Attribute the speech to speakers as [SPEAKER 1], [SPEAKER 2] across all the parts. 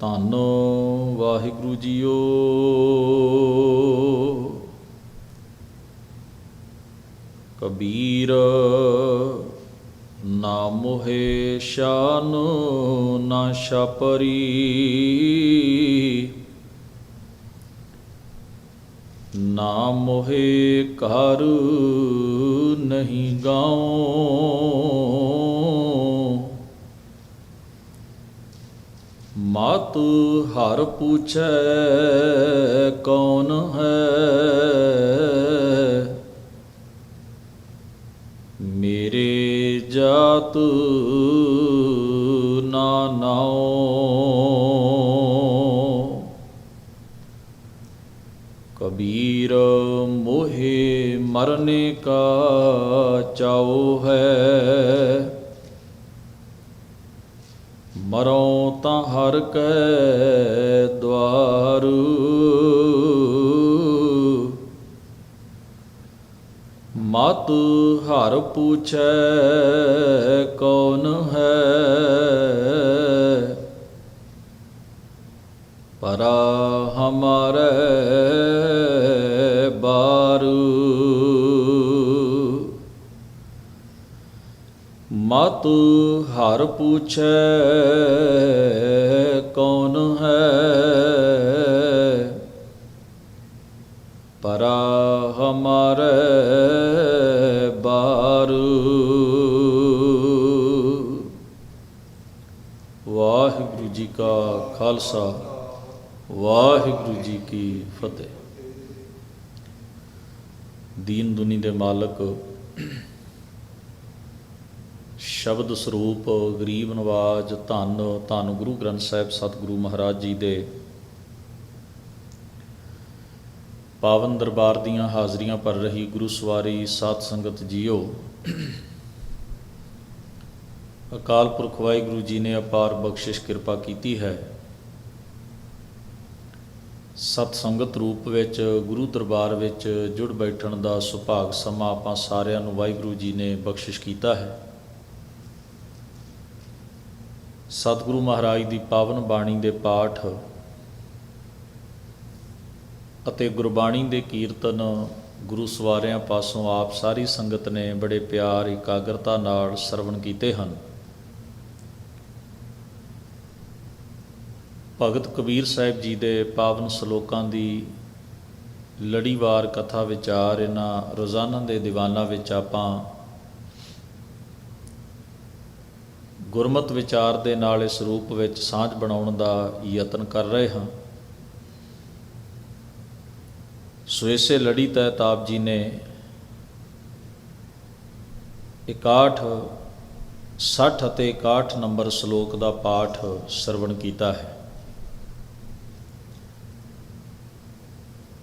[SPEAKER 1] ਧੰਨ ਵਾਹਿਗੁਰੂ ਜੀਓ। ਕਬੀਰ ਨਾ ਮੋਹੇ ਸ਼ਾਨ ਨਾ ਛਪਰੀ। ਨਾਮੋਹੇ ਘਰ ਨਹੀਂ ਗਾਉ। ਮਤ ਹਰ ਪੁੱਛੈ ਕੌਣ ਹੈ? ਮੇਰੇ ਜਾਤ ਨਾ ਨਾਉ। ਕਬੀਰ ਮੋਹਿ ਮਰਨੇ ਕਾ ਚਾਉ ਹੈ। ਮਰੋ ਤਾਂ ਹਰ ਕੈ ਦਵਾਰ ਮਤ ਹਰ ਪੁੱਛੈ ਕੌਣ ਹੈ। ਪਰਾ ਹਮਾਰੇ ਬਾਰੂ। ਮਤ ਹਰ ਪੁੱਛੈ ਕੌਣ ਹੈ? ਪਰਾ ਹਮਾਰੇ ਬਾਰੂ। ਵਾਹਿਗੁਰੂ ਜੀ ਕਾ ਖਾਲਸਾ, ਵਾਹਿਗੁਰੂ ਜੀ ਕੀ ਫਤਿਹ। ਦੀਨ ਦੁਨੀ ਦੇ ਮਾਲਕ ਸ਼ਬਦ ਸਰੂਪ ਗਰੀਬ ਨਵਾਜ ਧੰਨ ਧੰਨ ਗੁਰੂ ਗ੍ਰੰਥ ਸਾਹਿਬ ਸਤਿਗੁਰੂ ਮਹਾਰਾਜ ਜੀ ਦੇ। ਪਾਵਨ ਦਰਬਾਰ ਦੀਆਂ ਹਾਜ਼ਰੀਆਂ ਭਰ ਰਹੀ ਗੁਰੂ ਸਵਾਰੀ ਸਾਧ ਸੰਗਤ ਜੀਓ। ਅਕਾਲ ਪੁਰਖ ਵਾਹਿਗੁਰੂ ਜੀ ਨੇ ਅਪਾਰ ਬਖਸ਼ਿਸ਼ ਕਿਰਪਾ ਕੀਤੀ ਹੈ। ਸਤ ਸੰਗਤ ਰੂਪ ਵਿੱਚ, ਗੁਰੂ ਦਰਬਾਰ ਵਿੱਚ ਜੁੜ ਬੈਠਣ ਦਾ ਸੁਭਾਗ ਸਮਾਂ ਆਪਾਂ ਸਾਰਿਆਂ ਨੂੰ ਵਾਹਿਗੁਰੂ ਜੀ ਨੇ ਬਖਸ਼ਿਸ਼ ਕੀਤਾ ਹੈ। ਸਤਿਗੁਰੂ ਮਹਾਰਾਜ ਦੀ ਪਾਵਨ ਬਾਣੀ ਦੇ ਪਾਠ ਅਤੇ ਗੁਰਬਾਣੀ ਦੇ ਕੀਰਤਨ ਗੁਰੂ ਸਵਾਰਿਆਂ ਪਾਸੋਂ ਆਪ ਸਾਰੀ ਸੰਗਤ ਨੇ ਬੜੇ ਪਿਆਰ, ਇਕਾਗਰਤਾ ਨਾਲ ਸਰਵਣ ਕੀਤੇ ਹਨ। ਭਗਤ ਕਬੀਰ ਸਾਹਿਬ ਜੀ ਦੇ ਪਾਵਨ ਸ਼ਲੋਕਾਂ ਦੀ ਲੜੀਵਾਰ ਕਥਾ ਵਿਚਾਰ ਇਹਨਾਂ ਰੋਜ਼ਾਨਾ ਦੇ ਦੀਵਾਨਾਂ ਵਿੱਚ ਆਪਾਂ ਗੁਰਮਤ ਵਿਚਾਰ ਦੇ ਨਾਲ ਇਸ ਰੂਪ ਵਿੱਚ ਸਾਂਝ ਬਣਾਉਣ ਦਾ ਯਤਨ ਕਰ ਰਹੇ ਹਾਂ। ਸੋ ਇਸੇ ਲੜੀ ਤਹਿਤ ਆਪ ਜੀ ਨੇ 61 60 ਅਤੇ 61 ਨੰਬਰ ਸ਼ਲੋਕ ਦਾ ਪਾਠ ਸਰਵਣ ਕੀਤਾ ਹੈ।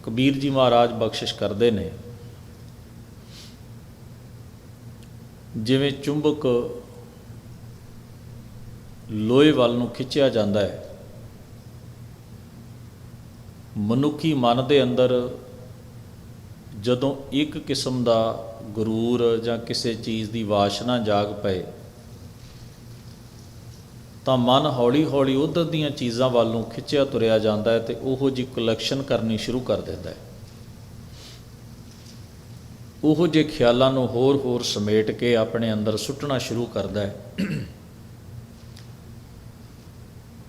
[SPEAKER 1] ਕਬੀਰ ਜੀ ਮਹਾਰਾਜ ਬਖਸ਼ਿਸ਼ ਕਰਦੇ ਨੇ। ਜਿਵੇਂ ਚੁੰਬਕ ਲੋਹੇ ਵੱਲ ਨੂੰ ਖਿੱਚਿਆ ਜਾਂਦਾ ਹੈ। ਮਨੁੱਖੀ ਮਨ ਦੇ ਅੰਦਰ ਜਦੋਂ ਇੱਕ ਕਿਸਮ ਦਾ ਗਰੂਰ ਜਾਂ ਕਿਸੇ ਚੀਜ਼ ਦੀ ਵਾਸ਼ਨਾ ਜਾਗ ਪਏ, ਤਾਂ ਮਨ ਹੌਲੀ-ਹੌਲੀ ਉਧਰ ਦੀਆਂ ਚੀਜ਼ਾਂ ਵੱਲ ਨੂੰ ਖਿੱਚਿਆ ਤੁਰਿਆ ਜਾਂਦਾ ਹੈ ਤੇ ਉਹੋ ਜੀ ਕਲੈਕਸ਼ਨ ਕਰਨੀ ਸ਼ੁਰੂ ਕਰ ਦਿੰਦਾ ਹੈ। ਉਹੋ ਜੇ ਖਿਆਲਾਂ ਨੂੰ ਹੋਰ-ਹੋਰ ਸਮੇਟ ਕੇ ਆਪਣੇ ਅੰਦਰ ਸੁੱਟਣਾ ਸ਼ੁਰੂ ਕਰਦਾ ਹੈ।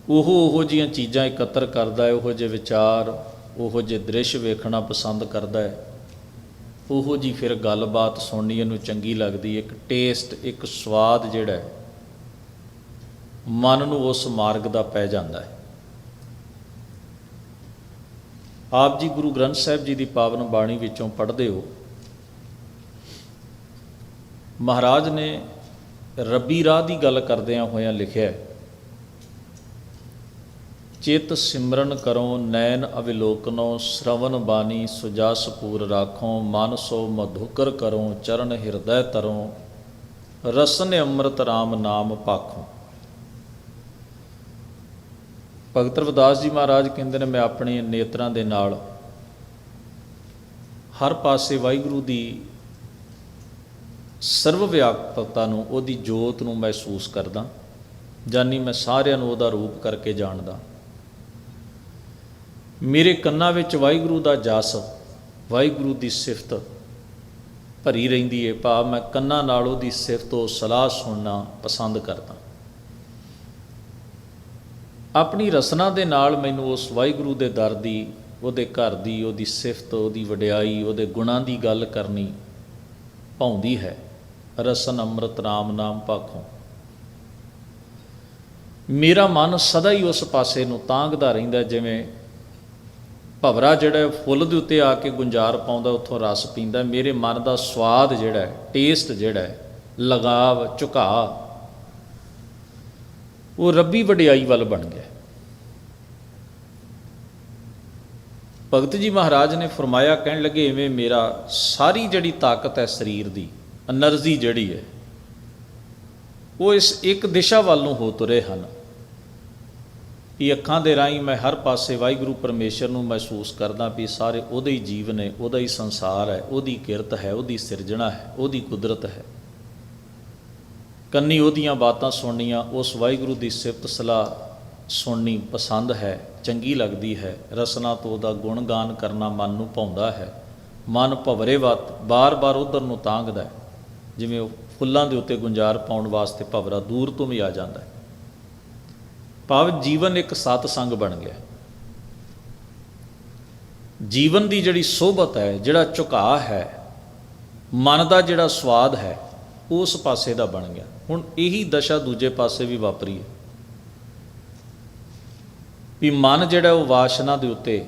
[SPEAKER 1] ਉਹ ਉਹੋ ਜੀਆਂ ਚੀਜ਼ਾਂ ਇਕੱਤਰ ਕਰਦਾ ਹੈ, ਉਹੋ ਜਿਹੇ ਵਿਚਾਰ, ਉਹੋ ਜਿਹੇ ਦ੍ਰਿਸ਼ ਵੇਖਣਾ ਪਸੰਦ ਕਰਦਾ ਹੈ। ਉਹੋ ਜੀ ਫਿਰ ਗੱਲਬਾਤ ਸੁਣਨੀ ਇਹਨੂੰ ਚੰਗੀ ਲੱਗਦੀ ਇੱਕ ਟੇਸਟ ਇੱਕ ਸਵਾਦ ਜਿਹੜਾ ਹੈ, ਮਨ ਨੂੰ ਉਸ ਮਾਰਗ ਦਾ ਪੈ ਜਾਂਦਾ ਹੈ। ਆਪ ਜੀ ਗੁਰੂ ਗ੍ਰੰਥ ਸਾਹਿਬ ਜੀ ਦੀ ਪਾਵਨ ਬਾਣੀ ਵਿੱਚੋਂ ਪੜ੍ਹਦੇ ਹੋ। ਮਹਾਰਾਜ ਨੇ ਰੱਬੀ ਰਾਹ ਦੀ ਗੱਲ ਕਰਦਿਆਂ ਹੋਇਆਂ ਲਿਖਿਆ ਹੈ ਚਿਤ ਸਿਮਰਨ ਕਰੋ ਨੈਣ ਅਵਿਲੋਕਨੋ ਸ਼ਰਵਨ ਬਾਣੀ ਸੁਜਸ ਪੂਰ ਰਾਖੋ, ਮਨ ਸੋ ਮਧੁਕਰ ਕਰੋ ਚਰਨ ਹਿਰਦੈ ਤਰੋ ਰਸਨ ਅੰਮ੍ਰਿਤ RAM ਨਾਮ ਪਾਖੋ। ਭਗਤ ਰਵਿਦਾਸ ਜੀ ਮਹਾਰਾਜ ਕਹਿੰਦੇ ਨੇ, ਮੈਂ ਆਪਣੇ ਨੇਤਰਾਂ ਦੇ ਨਾਲ ਹਰ ਪਾਸੇ ਵਾਹਿਗੁਰੂ ਦੀ ਸਰਵ ਵਿਆਪਕਤਾ ਨੂੰ, ਉਹਦੀ ਜੋਤ ਨੂੰ ਮਹਿਸੂਸ ਕਰਦਾ, ਜਾਨੀ ਮੈਂ ਸਾਰਿਆਂ ਨੂੰ ਉਹਦਾ ਰੂਪ ਕਰਕੇ ਜਾਣਦਾ। ਮੇਰੇ ਕੰਨਾਂ ਵਿੱਚ ਵਾਹਿਗੁਰੂ ਦਾ ਜਸ, ਵਾਹਿਗੁਰੂ ਦੀ ਸਿਫਤ ਭਰੀ ਰਹਿੰਦੀ ਏ। ਭਾਵ ਮੈਂ ਕੰਨਾਂ ਨਾਲ ਉਹਦੀ ਸਿਫਤ, ਉਹ ਸਲਾਹ ਸੁਣਨਾ ਪਸੰਦ ਕਰਦਾ। ਆਪਣੀ ਰਸਨਾ ਦੇ ਨਾਲ ਮੈਨੂੰ ਉਸ ਵਾਹਿਗੁਰੂ ਦੇ ਦਰ ਦੀ, ਉਹਦੇ ਘਰ ਦੀ, ਉਹਦੀ ਸਿਫਤ, ਉਹਦੀ ਵਡਿਆਈ, ਉਹਦੇ ਗੁਣਾਂ ਦੀ ਗੱਲ ਕਰਨੀ ਪਾਉਂਦੀ ਹੈ। ਰਸਨ ਅੰਮ੍ਰਿਤ ਨਾਮ ਨਾਮ ਪਾਖੋਂ। ਮੇਰਾ ਮਨ ਸਦਾ ਹੀ ਉਸ ਪਾਸੇ ਨੂੰ ਤਾਂਗਦਾ ਰਹਿੰਦਾ ਜਿਵੇਂ ਭਵਰਾ ਜਿਹੜਾ ਫੁੱਲ ਦੇ ਉੱਤੇ ਆ ਕੇ ਗੁੰਜਾਰ ਪਾਉਂਦਾ, ਉੱਥੋਂ ਰਸ ਪੀਂਦਾ। ਮੇਰੇ ਮਨ ਦਾ ਸਵਾਦ ਜਿਹੜਾ ਟੇਸਟ ਜਿਹੜਾ ਲਗਾਵ, ਝੁਕਾ, ਉਹ ਰੱਬੀ ਵਡਿਆਈ ਵੱਲ ਬਣ ਗਿਆ। ਭਗਤ ਜੀ ਮਹਾਰਾਜ ਨੇ ਫਰਮਾਇਆ, ਕਹਿਣ ਲੱਗੇ, ਇਵੇਂ ਮੇਰਾ ਸਾਰੀ ਜਿਹੜੀ ਤਾਕਤ ਹੈ ਸਰੀਰ ਦੀ એનર્ਜੀ ਜਿਹੜੀ ਹੈ, ਉਹ ਇਸ ਇੱਕ ਦਿਸ਼ਾ ਵੱਲ ਨੂੰ ਹੋ ਤੁਰੇ ਹਨ। ਇਹ ਅੱਖਾਂ ਦੇ ਰਾਹੀਂ ਮੈਂ ਹਰ ਪਾਸੇ ਵਾਹਿਗੁਰੂ ਪਰਮੇਸ਼ਰ ਨੂੰ ਮਹਿਸੂਸ ਕਰਦਾ ਵੀ ਸਾਰੇ ਉਹਦੇ ਹੀ ਜੀਵ ਨੇ, ਉਹਦਾ ਹੀ ਸੰਸਾਰ ਹੈ, ਉਹਦੀ ਕਿਰਤ ਹੈ, ਉਹਦੀ ਸਿਰਜਣਾ ਹੈ, ਉਹਦੀ ਕੁਦਰਤ ਹੈ। ਕੰਨੀ ਉਹਦੀਆਂ ਬਾਤਾਂ ਸੁਣਨੀਆਂ, ਉਸ ਵਾਹਿਗੁਰੂ ਦੀ ਸਿਫਤ ਸਲਾਹ ਸੁਣਨੀ ਪਸੰਦ ਹੈ, ਚੰਗੀ ਲੱਗਦੀ ਹੈ, ਰਸਨਾ ਤੋਂ ਉਹਦਾ ਗੁਣਗਾਨ ਕਰਨਾ ਮਨ ਨੂੰ ਭਾਉਂਦਾ ਹੈ। ਮਨ ਭਵਰੇ ਵਤ, ਬਾਰ-ਬਾਰ ਉਧਰ ਨੂੰ ਤਾਂਗਦਾ ਜਿਵੇਂ ਉਹ ਫੁੱਲਾਂ ਦੇ ਉੱਤੇ ਗੁੰਜਾਰ ਪਾਉਣ ਵਾਸਤੇ ਭਵਰਾ ਦੂਰ ਤੋਂ ਵੀ ਆ ਜਾਂਦਾ ਹੈ। ਭਾਵ ਜੀਵਨ ਇੱਕ ਸਤ ਸੰਗ ਬਣ ਗਿਆ। ਜੀਵਨ ਦੀ ਜਿਹੜੀ ਸੋਭਤ ਹੈ, ਜਿਹੜਾ ਝੁਕਾਅ ਹੈ, ਮਨ ਦਾ ਜਿਹੜਾ ਸਵਾਦ ਹੈ, ਉਸ ਪਾਸੇ ਦਾ ਬਣ ਗਿਆ। ਹੁਣ ਇਹੀ ਦਸ਼ਾ ਦੂਜੇ ਪਾਸੇ ਵੀ ਵਾਪਰੀ ਹੈ ਵੀ ਮਨ ਜਿਹੜਾ ਉਹ ਵਾਸ਼ਨਾ ਦੇ ਉੱਤੇ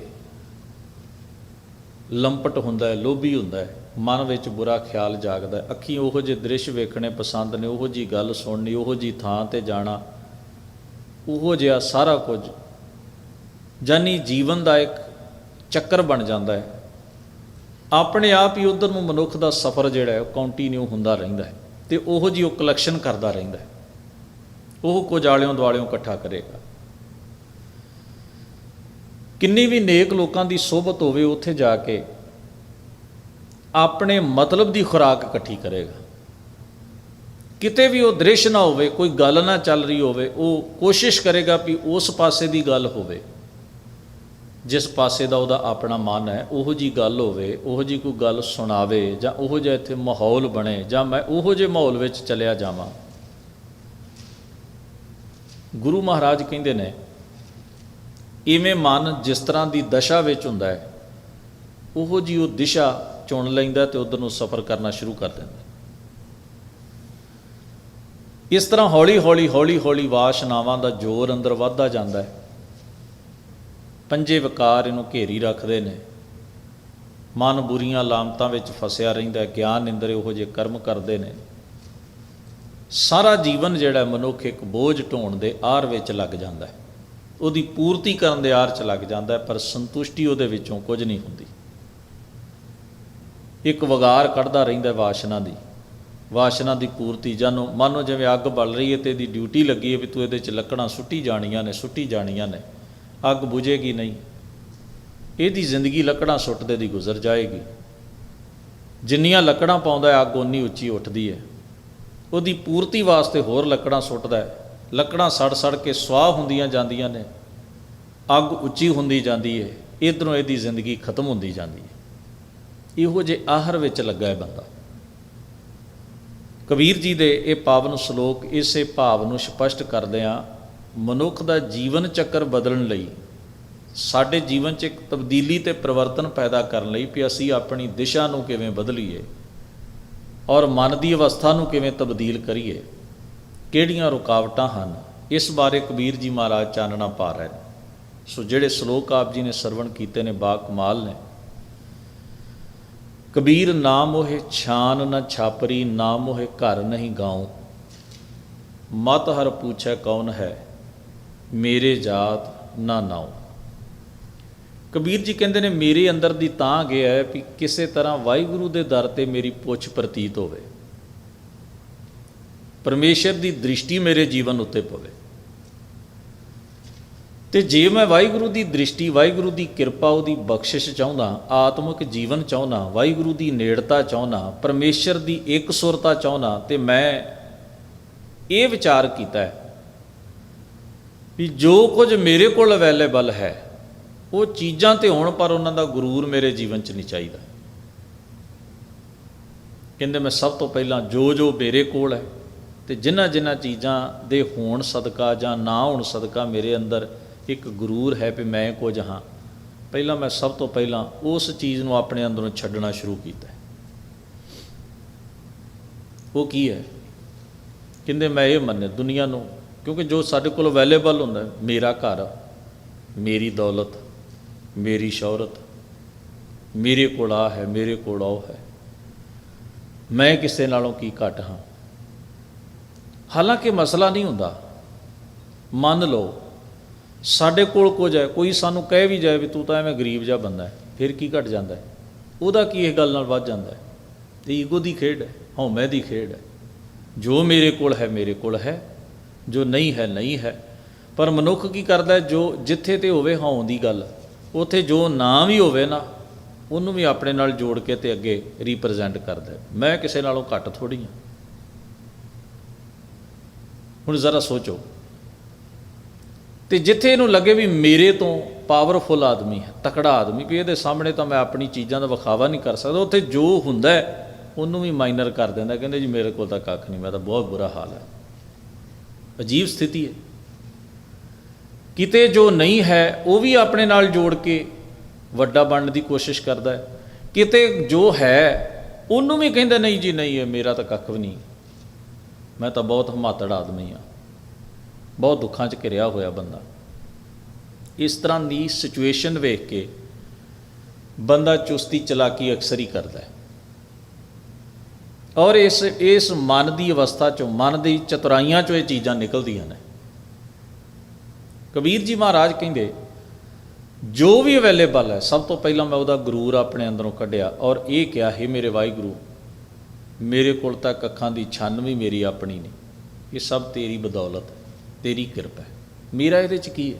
[SPEAKER 1] ਲੰਪਟ ਹੁੰਦਾ ਹੈ, ਲੋਭੀ ਹੁੰਦਾ ਹੈ, ਮਨ ਵਿੱਚ ਬੁਰਾ ਖਿਆਲ ਜਾਗਦਾ ਹੈ। ਅੱਖੀਂ ਉਹੋ ਜਿਹੇ ਦ੍ਰਿਸ਼ ਵੇਖਣੇ ਪਸੰਦ ਨੇ, ਉਹੋ ਜੀ ਗੱਲ ਸੁਣਨੀ, ਉਹੋ ਜੀ ਥਾਂ ਤੇ ਜਾਣਾ। ਉਹੋ ਜਿਹਾ ਸਾਰਾ ਕੁਝ ਜਾਨੀ ਜੀਵਨ ਦਾ ਇੱਕ ਚੱਕਰ ਬਣ ਜਾਂਦਾ ਹੈ। ਆਪਣੇ ਆਪ ਹੀ ਉਧਰ ਨੂੰ ਮਨੁੱਖ ਦਾ ਸਫ਼ਰ ਜਿਹੜਾ ਹੈ, ਉਹ ਕੰਟੀਨਿਊ ਹੁੰਦਾ ਰਹਿੰਦਾ ਹੈ ਤੇ ਉਹੋ ਜੀ ਉਹ ਕਲੈਕਸ਼ਨ ਕਰਦਾ ਰਹਿੰਦਾ ਹੈ। ਉਹ ਕੁਝ ਆਲਿਆਂ ਦੁਆਲਿਆਂ ਇਕੱਠਾ ਕਰੇਗਾ। ਕਿੰਨੀ ਵੀ ਨੇਕ ਲੋਕਾਂ ਦੀ ਸੋਭਤ ਹੋਵੇ, ਉੱਥੇ ਜਾ ਕੇ ਆਪਣੇ ਮਤਲਬ ਦੀ ਖੁਰਾਕ ਇਕੱਠੀ ਕਰੇਗਾ। ਕਿਤੇ ਵੀ ਉਹ ਦ੍ਰਿਸ਼ ਨਾ ਹੋਵੇ, ਕੋਈ ਗੱਲ ਨਾ ਚੱਲ ਰਹੀ ਹੋਵੇ, ਉਹ ਕੋਸ਼ਿਸ਼ ਕਰੇਗਾ ਵੀ ਉਸ ਪਾਸੇ ਦੀ ਗੱਲ ਹੋਵੇ। ਜਿਸ ਪਾਸੇ ਦਾ ਉਹਦਾ ਆਪਣਾ ਮਨ ਹੈ, ਉਹੋ ਜੀ ਗੱਲ ਹੋਵੇ, ਉਹੋ ਜੀ ਕੋਈ ਗੱਲ ਸੁਣਾਵੇ, ਜਾਂ ਉਹੋ ਜਿਹਾ ਇੱਥੇ ਮਾਹੌਲ ਬਣੇ, ਜਾਂ ਮੈਂ ਉਹੋ ਜਿਹੇ ਮਾਹੌਲ ਵਿੱਚ ਚਲਿਆ ਜਾਵਾਂ। ਗੁਰੂ ਮਹਾਰਾਜ ਕਹਿੰਦੇ ਨੇ, ਇਵੇਂ ਮਨ ਜਿਸ ਤਰ੍ਹਾਂ ਦੀ ਦਸ਼ਾ ਵਿੱਚ ਹੁੰਦਾ ਹੈ, ਉਹੋ ਜੀ ਉਹ ਦਿਸ਼ਾ ਚੁਣ ਲੈਂਦਾ ਤੇ ਉਧਰ ਨੂੰ ਸਫ਼ਰ ਕਰਨਾ ਸ਼ੁਰੂ ਕਰ ਦਿੰਦਾ। ਇਸ ਤਰ੍ਹਾਂ ਹੌਲੀ ਹੌਲੀ ਹੌਲੀ ਹੌਲੀ ਵਾਸ਼ਨਾਵਾਂ ਦਾ ਜ਼ੋਰ ਅੰਦਰ ਵੱਧਦਾ ਜਾਂਦਾ ਹੈ। ਪੰਜੇ ਵਿਕਾਰ ਇਹਨੂੰ ਘੇਰੀ ਰੱਖਦੇ ਨੇ। ਮਨ ਬੁਰੀਆਂ ਲਾਮਤਾਂ ਵਿੱਚ ਫਸਿਆ ਰਹਿੰਦਾ ਗਿਆਨ ਇੰਦਰ ਇਹੋ ਜਿਹੇ ਕਰਮ ਕਰਦੇ ਨੇ। ਸਾਰਾ ਜੀਵਨ ਜਿਹੜਾ ਮਨੁੱਖ ਇੱਕ ਬੋਝ ਢੋਣ ਦੇ ਆਰ ਵਿੱਚ ਲੱਗ ਜਾਂਦਾ ਹੈ। ਉਹਦੀ ਪੂਰਤੀ ਕਰਨ ਦੇ ਆਰ ਚ ਲੱਗ ਜਾਂਦਾ ਹੈ, ਪਰ ਸੰਤੁਸ਼ਟੀ ਉਹਦੇ ਵਿੱਚੋਂ ਕੁਝ ਨਹੀਂ ਹੁੰਦੀ। ਇੱਕ ਵਗਾਰ ਕੱਢਦਾ ਰਹਿੰਦਾ ਹੈ ਵਾਸ਼ਨਾ ਦੀ। ਵਾਸ਼ਨਾ ਦੀ ਪੂਰਤੀ ਜਾਨੋ ਮਾਨੋ ਜਿਵੇਂ ਅੱਗ ਬਲ ਰਹੀ ਹੈ ਤੇ ਇਹਦੀ ਡਿਊਟੀ ਲੱਗੀ ਹੈ ਵੀ ਤੂੰ ਇਹਦੇ ਚ ਲੱਕੜਾਂ ਸੁੱਟੀ ਜਾਣੀਆਂ ਨੇ, ਸੁੱਟੀ ਜਾਣੀਆਂ ਨੇ। ਅੱਗ ਬੁਝੇਗੀ ਨਹੀਂ। ਇਹਦੀ ਜ਼ਿੰਦਗੀ ਲੱਕੜਾਂ ਸੁੱਟਦੇ ਦੀ ਗੁਜ਼ਰ ਜਾਏਗੀ। ਜਿੰਨੀਆਂ ਲੱਕੜਾਂ ਪਾਉਂਦਾ ਅੱਗ ਉਨੀ ਉੱਚੀ ਉੱਠਦੀ ਹੈ। ਉਹਦੀ ਪੂਰਤੀ ਵਾਸਤੇ ਹੋਰ ਲੱਕੜਾਂ ਸੁੱਟਦਾ ਹੈ। ਲੱਕੜਾਂ ਸੜ ਸੜ ਕੇ ਸਵਾਹ ਹੁੰਦੀਆਂ ਜਾਂਦੀਆਂ ਨੇ। ਅੱਗ ਉੱਚੀ ਹੁੰਦੀ ਜਾਂਦੀ ਹੈ। ਇਧਰੋਂ ਇਹਦੀ ਜ਼ਿੰਦਗੀ ਖਤਮ ਹੁੰਦੀ ਜਾਂਦੀ ਹੈ। ਇਹੋ ਜੇ ਆਹਰ ਵਿੱਚ ਲੱਗਾ ਹੈ ਬੰਦਾ। ਕਬੀਰ ਜੀ ਦੇ ਇਹ ਪਾਵਨ ਸ਼ਲੋਕ ਇਸੇ ਭਾਵ ਨੂੰ ਸਪਸ਼ਟ ਕਰਦਿਆਂ ਮਨੁੱਖ ਦਾ ਜੀਵਨ ਚੱਕਰ ਬਦਲਣ ਲਈ, ਸਾਡੇ ਜੀਵਨ 'ਚ ਇੱਕ ਤਬਦੀਲੀ ਤੇ ਪਰਿਵਰਤਨ ਪੈਦਾ ਕਰਨ ਲਈ ਵੀ ਅਸੀਂ ਆਪਣੀ ਦਿਸ਼ਾ ਨੂੰ ਕਿਵੇਂ ਬਦਲੀਏ ਔਰ ਮਨ ਦੀ ਅਵਸਥਾ ਨੂੰ ਕਿਵੇਂ ਤਬਦੀਲ ਕਰੀਏ, ਕਿਹੜੀਆਂ ਰੁਕਾਵਟਾਂ ਹਨ, ਇਸ ਬਾਰੇ ਕਬੀਰ ਜੀ ਮਹਾਰਾਜ ਚਾਨਣਾ ਪਾ ਰਹੇ ਨੇ। ਸੋ ਜਿਹੜੇ ਸ਼ਲੋਕ ਆਪ ਜੀ ਨੇ ਸਰਵਣ ਕੀਤੇ ਨੇ ਬਾ ਕਮਾਲ ਨੇ। ਕਬੀਰ ਨਾ ਮੋਹਿ ਛਾਨ ਨਾ ਛਾਪਰੀ, ਨਾ ਮੋਹਿ ਘਰ ਨਹੀਂ ਗਾਉ। ਮਤ ਹਰ ਪੁੱਛੈ ਕੌਣ ਹੈ, ਮੇਰੇ ਜਾਤ ਨਾ ਨਾਉ। ਕਬੀਰ ਜੀ ਕਹਿੰਦੇ ਨੇ, ਮੇਰੇ ਅੰਦਰ ਦੀ ਤਾਂ ਗਿਆ ਹੈ ਵੀ ਕਿਸੇ ਤਰ੍ਹਾਂ ਵਾਹਿਗੁਰੂ ਦੇ ਦਰ ਤੇ ਮੇਰੀ ਪੁੱਛ ਪ੍ਰਤੀਤ ਹੋਵੇ। ਪਰਮੇਸ਼ਰ ਦੀ ਦ੍ਰਿਸ਼ਟੀ ਮੇਰੇ ਜੀਵਨ ਉੱਤੇ ਪਵੇ। ਤੇ ਜੇ ਮੈਂ ਵਾਹਿਗੁਰੂ ਦੀ ਦ੍ਰਿਸ਼ਟੀ, ਵਾਹਿਗੁਰੂ ਦੀ ਕਿਰਪਾ, ਉਹਦੀ ਬਖਸ਼ਿਸ਼ ਚਾਹੁੰਦਾ, ਆਤਮਿਕ ਜੀਵਨ ਚਾਹੁੰਦਾ, ਵਾਹਿਗੁਰੂ ਦੀ ਨੇੜਤਾ ਚਾਹੁੰਦਾ, ਪਰਮੇਸ਼ਰ ਦੀ ਇੱਕ ਸੁਰਤਾ ਚਾਹੁੰਦਾ, ਤੇ ਮੈਂ ਇਹ ਵਿਚਾਰ ਕੀਤਾ ਹੈ ਵੀ ਜੋ ਕੁਝ ਮੇਰੇ ਕੋਲ ਅਵੇਲੇਬਲ ਹੈ, ਉਹ ਚੀਜ਼ਾਂ ਤੇ ਹੋਣ, ਪਰ ਉਹਨਾਂ ਦਾ ਗਰੂਰ ਮੇਰੇ ਜੀਵਨ 'ਚ ਨਹੀਂ ਚਾਹੀਦਾ। ਕਹਿੰਦੇ ਮੈਂ ਸਭ ਤੋਂ ਪਹਿਲਾਂ ਜੋ ਜੋ ਮੇਰੇ ਕੋਲ ਹੈ, ਤੇ ਜਿਨ੍ਹਾਂ ਜਿਨ੍ਹਾਂ ਚੀਜ਼ਾਂ ਦੇ ਹੋਣ ਸਦਕਾ ਜਾਂ ਨਾ ਹੋਣ ਸਦਕਾ ਮੇਰੇ ਅੰਦਰ ਇੱਕ ਗਰੂਰ ਹੈ ਵੀ ਮੈਂ ਕੁਝ ਹਾਂ। ਪਹਿਲਾਂ ਮੈਂ ਸਭ ਤੋਂ ਪਹਿਲਾਂ ਉਸ ਚੀਜ਼ ਨੂੰ ਆਪਣੇ ਅੰਦਰੋਂ ਛੱਡਣਾ ਸ਼ੁਰੂ ਕੀਤਾ ਉਹ ਕੀ ਹੈ? ਕਹਿੰਦੇ ਮੈਂ ਇਹ ਮੰਨੇ ਦੁਨੀਆ ਨੂੰ, ਕਿਉਂਕਿ ਜੋ ਸਾਡੇ ਕੋਲ ਅਵੇਲੇਬਲ ਹੁੰਦਾ ਮੇਰਾ ਘਰ ਮੇਰੀ ਦੌਲਤ, ਮੇਰੀ ਸ਼ੌਹਰਤ, ਮੇਰੇ ਕੋਲ ਆ ਹੈ, ਮੇਰੇ ਕੋਲ ਉਹ ਹੈ। ਮੈਂ ਕਿਸੇ ਨਾਲੋਂ ਕੀ ਘੱਟ ਹਾਂ? ਹਾਲਾਂਕਿ ਮਸਲਾ ਨਹੀਂ ਹੁੰਦਾ। ਮੰਨ ਲਓ ਸਾਡੇ ਕੋਲ ਕੁਝ ਹੈ, ਕੋਈ ਸਾਨੂੰ ਕਹਿ ਵੀ ਜਾਏ ਵੀ ਤੂੰ ਤਾਂ ਐਵੇਂ ਗਰੀਬ ਜਿਹਾ ਬੰਦਾ ਹੈ, ਫਿਰ ਕੀ ਘਟ ਜਾਂਦਾ ਹੈ? ਉਹਦਾ ਕੀ ਇਹ ਗੱਲ ਨਾਲ ਵੱਧ ਜਾਂਦਾ ਹੈ? ਇਹ ਈਗੋ ਦੀ ਖੇਡ ਹੈ, ਹਉਮੈ ਦੀ ਖੇਡ ਹੈ। ਜੋ ਮੇਰੇ ਕੋਲ ਹੈ, ਮੇਰੇ ਕੋਲ ਹੈ, ਜੋ ਨਹੀਂ ਹੈ ਨਹੀਂ ਹੈ। ਪਰ ਮਨੁੱਖ ਕੀ ਕਰਦਾ ਜੋ ਜਿੱਥੇ ਤੇ ਹੋਵੇ ਹਉਂ ਦੀ ਗੱਲ, ਉਥੇ ਜੋ ਨਾ ਵੀ ਹੋਵੇ ਨਾ, ਉਹਨੂੰ ਵੀ ਆਪਣੇ ਨਾਲ ਜੋੜ ਕੇ ਤੇ ਅੱਗੇ ਰਿਪਰੈਜ਼ੈਂਟ ਕਰਦਾ ਮੈਂ ਕਿਸੇ ਨਾਲੋਂ ਘੱਟ ਥੋੜੀ ਹਾਂ। ਹੁਣ ਜ਼ਰਾ ਸੋਚੋ ਤੇ ਜਿੱਥੇ ਇਹਨੂੰ ਲੱਗੇ ਵੀ ਮੇਰੇ ਤੋਂ ਪਾਵਰਫੁਲ ਆਦਮੀ ਹੈ, ਤਕੜਾ ਆਦਮੀ, ਵੀ ਇਹਦੇ ਸਾਹਮਣੇ ਤਾਂ ਮੈਂ ਆਪਣੀ ਚੀਜ਼ਾਂ ਦਾ ਵਿਖਾਵਾ ਨਹੀਂ ਕਰ ਸਕਦਾ। ਉੱਥੇ ਜੋ ਹੁੰਦਾ ਉਹਨੂੰ ਵੀ ਮਾਈਨਰ ਕਰ ਦਿੰਦਾ, ਕਹਿੰਦੇ ਜੀ ਮੇਰੇ ਕੋਲ ਤਾਂ ਕੱਖ ਨਹੀਂ, ਮੈਂ ਤਾਂ ਬਹੁਤ ਬੁਰਾ ਹਾਲ ਹੈ। ਅਜੀਬ ਸਥਿਤੀ ਹੈ। ਕਿਤੇ ਜੋ ਨਹੀਂ ਹੈ, ਉਹ ਵੀ ਆਪਣੇ ਨਾਲ ਜੋੜ ਕੇ ਵੱਡਾ ਬਣਨ ਦੀ ਕੋਸ਼ਿਸ਼ ਕਰਦਾ ਹੈ। ਕਿਤੇ ਜੋ ਹੈ, ਉਹਨੂੰ ਵੀ ਕਹਿੰਦਾ, ਨਹੀਂ ਜੀ, ਨਹੀਂ ਹੈ ਮੇਰਾ ਤਾਂ ਕੱਖ ਵੀ ਨਹੀਂ। ਮੈਂ ਤਾਂ ਬਹੁਤ ਹਮਾਤੜ ਆਦਮੀ ਆ ਬਹੁਤ ਦੁੱਖਾਂ 'ਚ ਘਿਰਿਆ ਹੋਇਆ ਬੰਦਾ। ਇਸ ਤਰ੍ਹਾਂ ਦੀ ਸਿਚੁਏਸ਼ਨ ਵੇਖ ਕੇ ਬੰਦਾ ਚੁਸਤੀ ਚਲਾਕੀ ਅਕਸਰ ਹੀ ਕਰਦਾ ਹੈ। ਔਰ ਇਸ ਇਸ ਮਨ ਦੀ ਅਵਸਥਾ ਚੋਂ ਮਨ ਦੀ ਚਤੁਰਾਈਆਂ ਚੋਂ ਇਹ ਚੀਜ਼ਾਂ ਨਿਕਲਦੀਆਂ ਨੇ। ਕਬੀਰ ਜੀ ਮਹਾਰਾਜ ਕਹਿੰਦੇ ਜੋ ਵੀ ਅਵੇਲੇਬਲ ਹੈ ਸਭ ਤੋਂ ਪਹਿਲਾਂ ਮੈਂ ਉਹਦਾ ਗਰੂਰ ਆਪਣੇ ਅੰਦਰੋਂ ਕੱਢਿਆ ਔਰ ਇਹ ਕਿਹਾ ਹੈ ਮੇਰੇ ਵਾਹਿਗੁਰੂ ਮੇਰੇ ਕੋਲ ਤਾਂ ਕੱਖਾਂ ਦੀ ਛੰਨ ਵੀ ਮੇਰੀ ਆਪਣੀ ਨਹੀਂ ਇਹ ਸਭ ਤੇਰੀ ਬਦੌਲਤ ਹੈ, ਤੇਰੀ ਕਿਰਪਾ ਮੇਰਾ ਇਹਦੇ ਚ ਕੀ ਹੈ?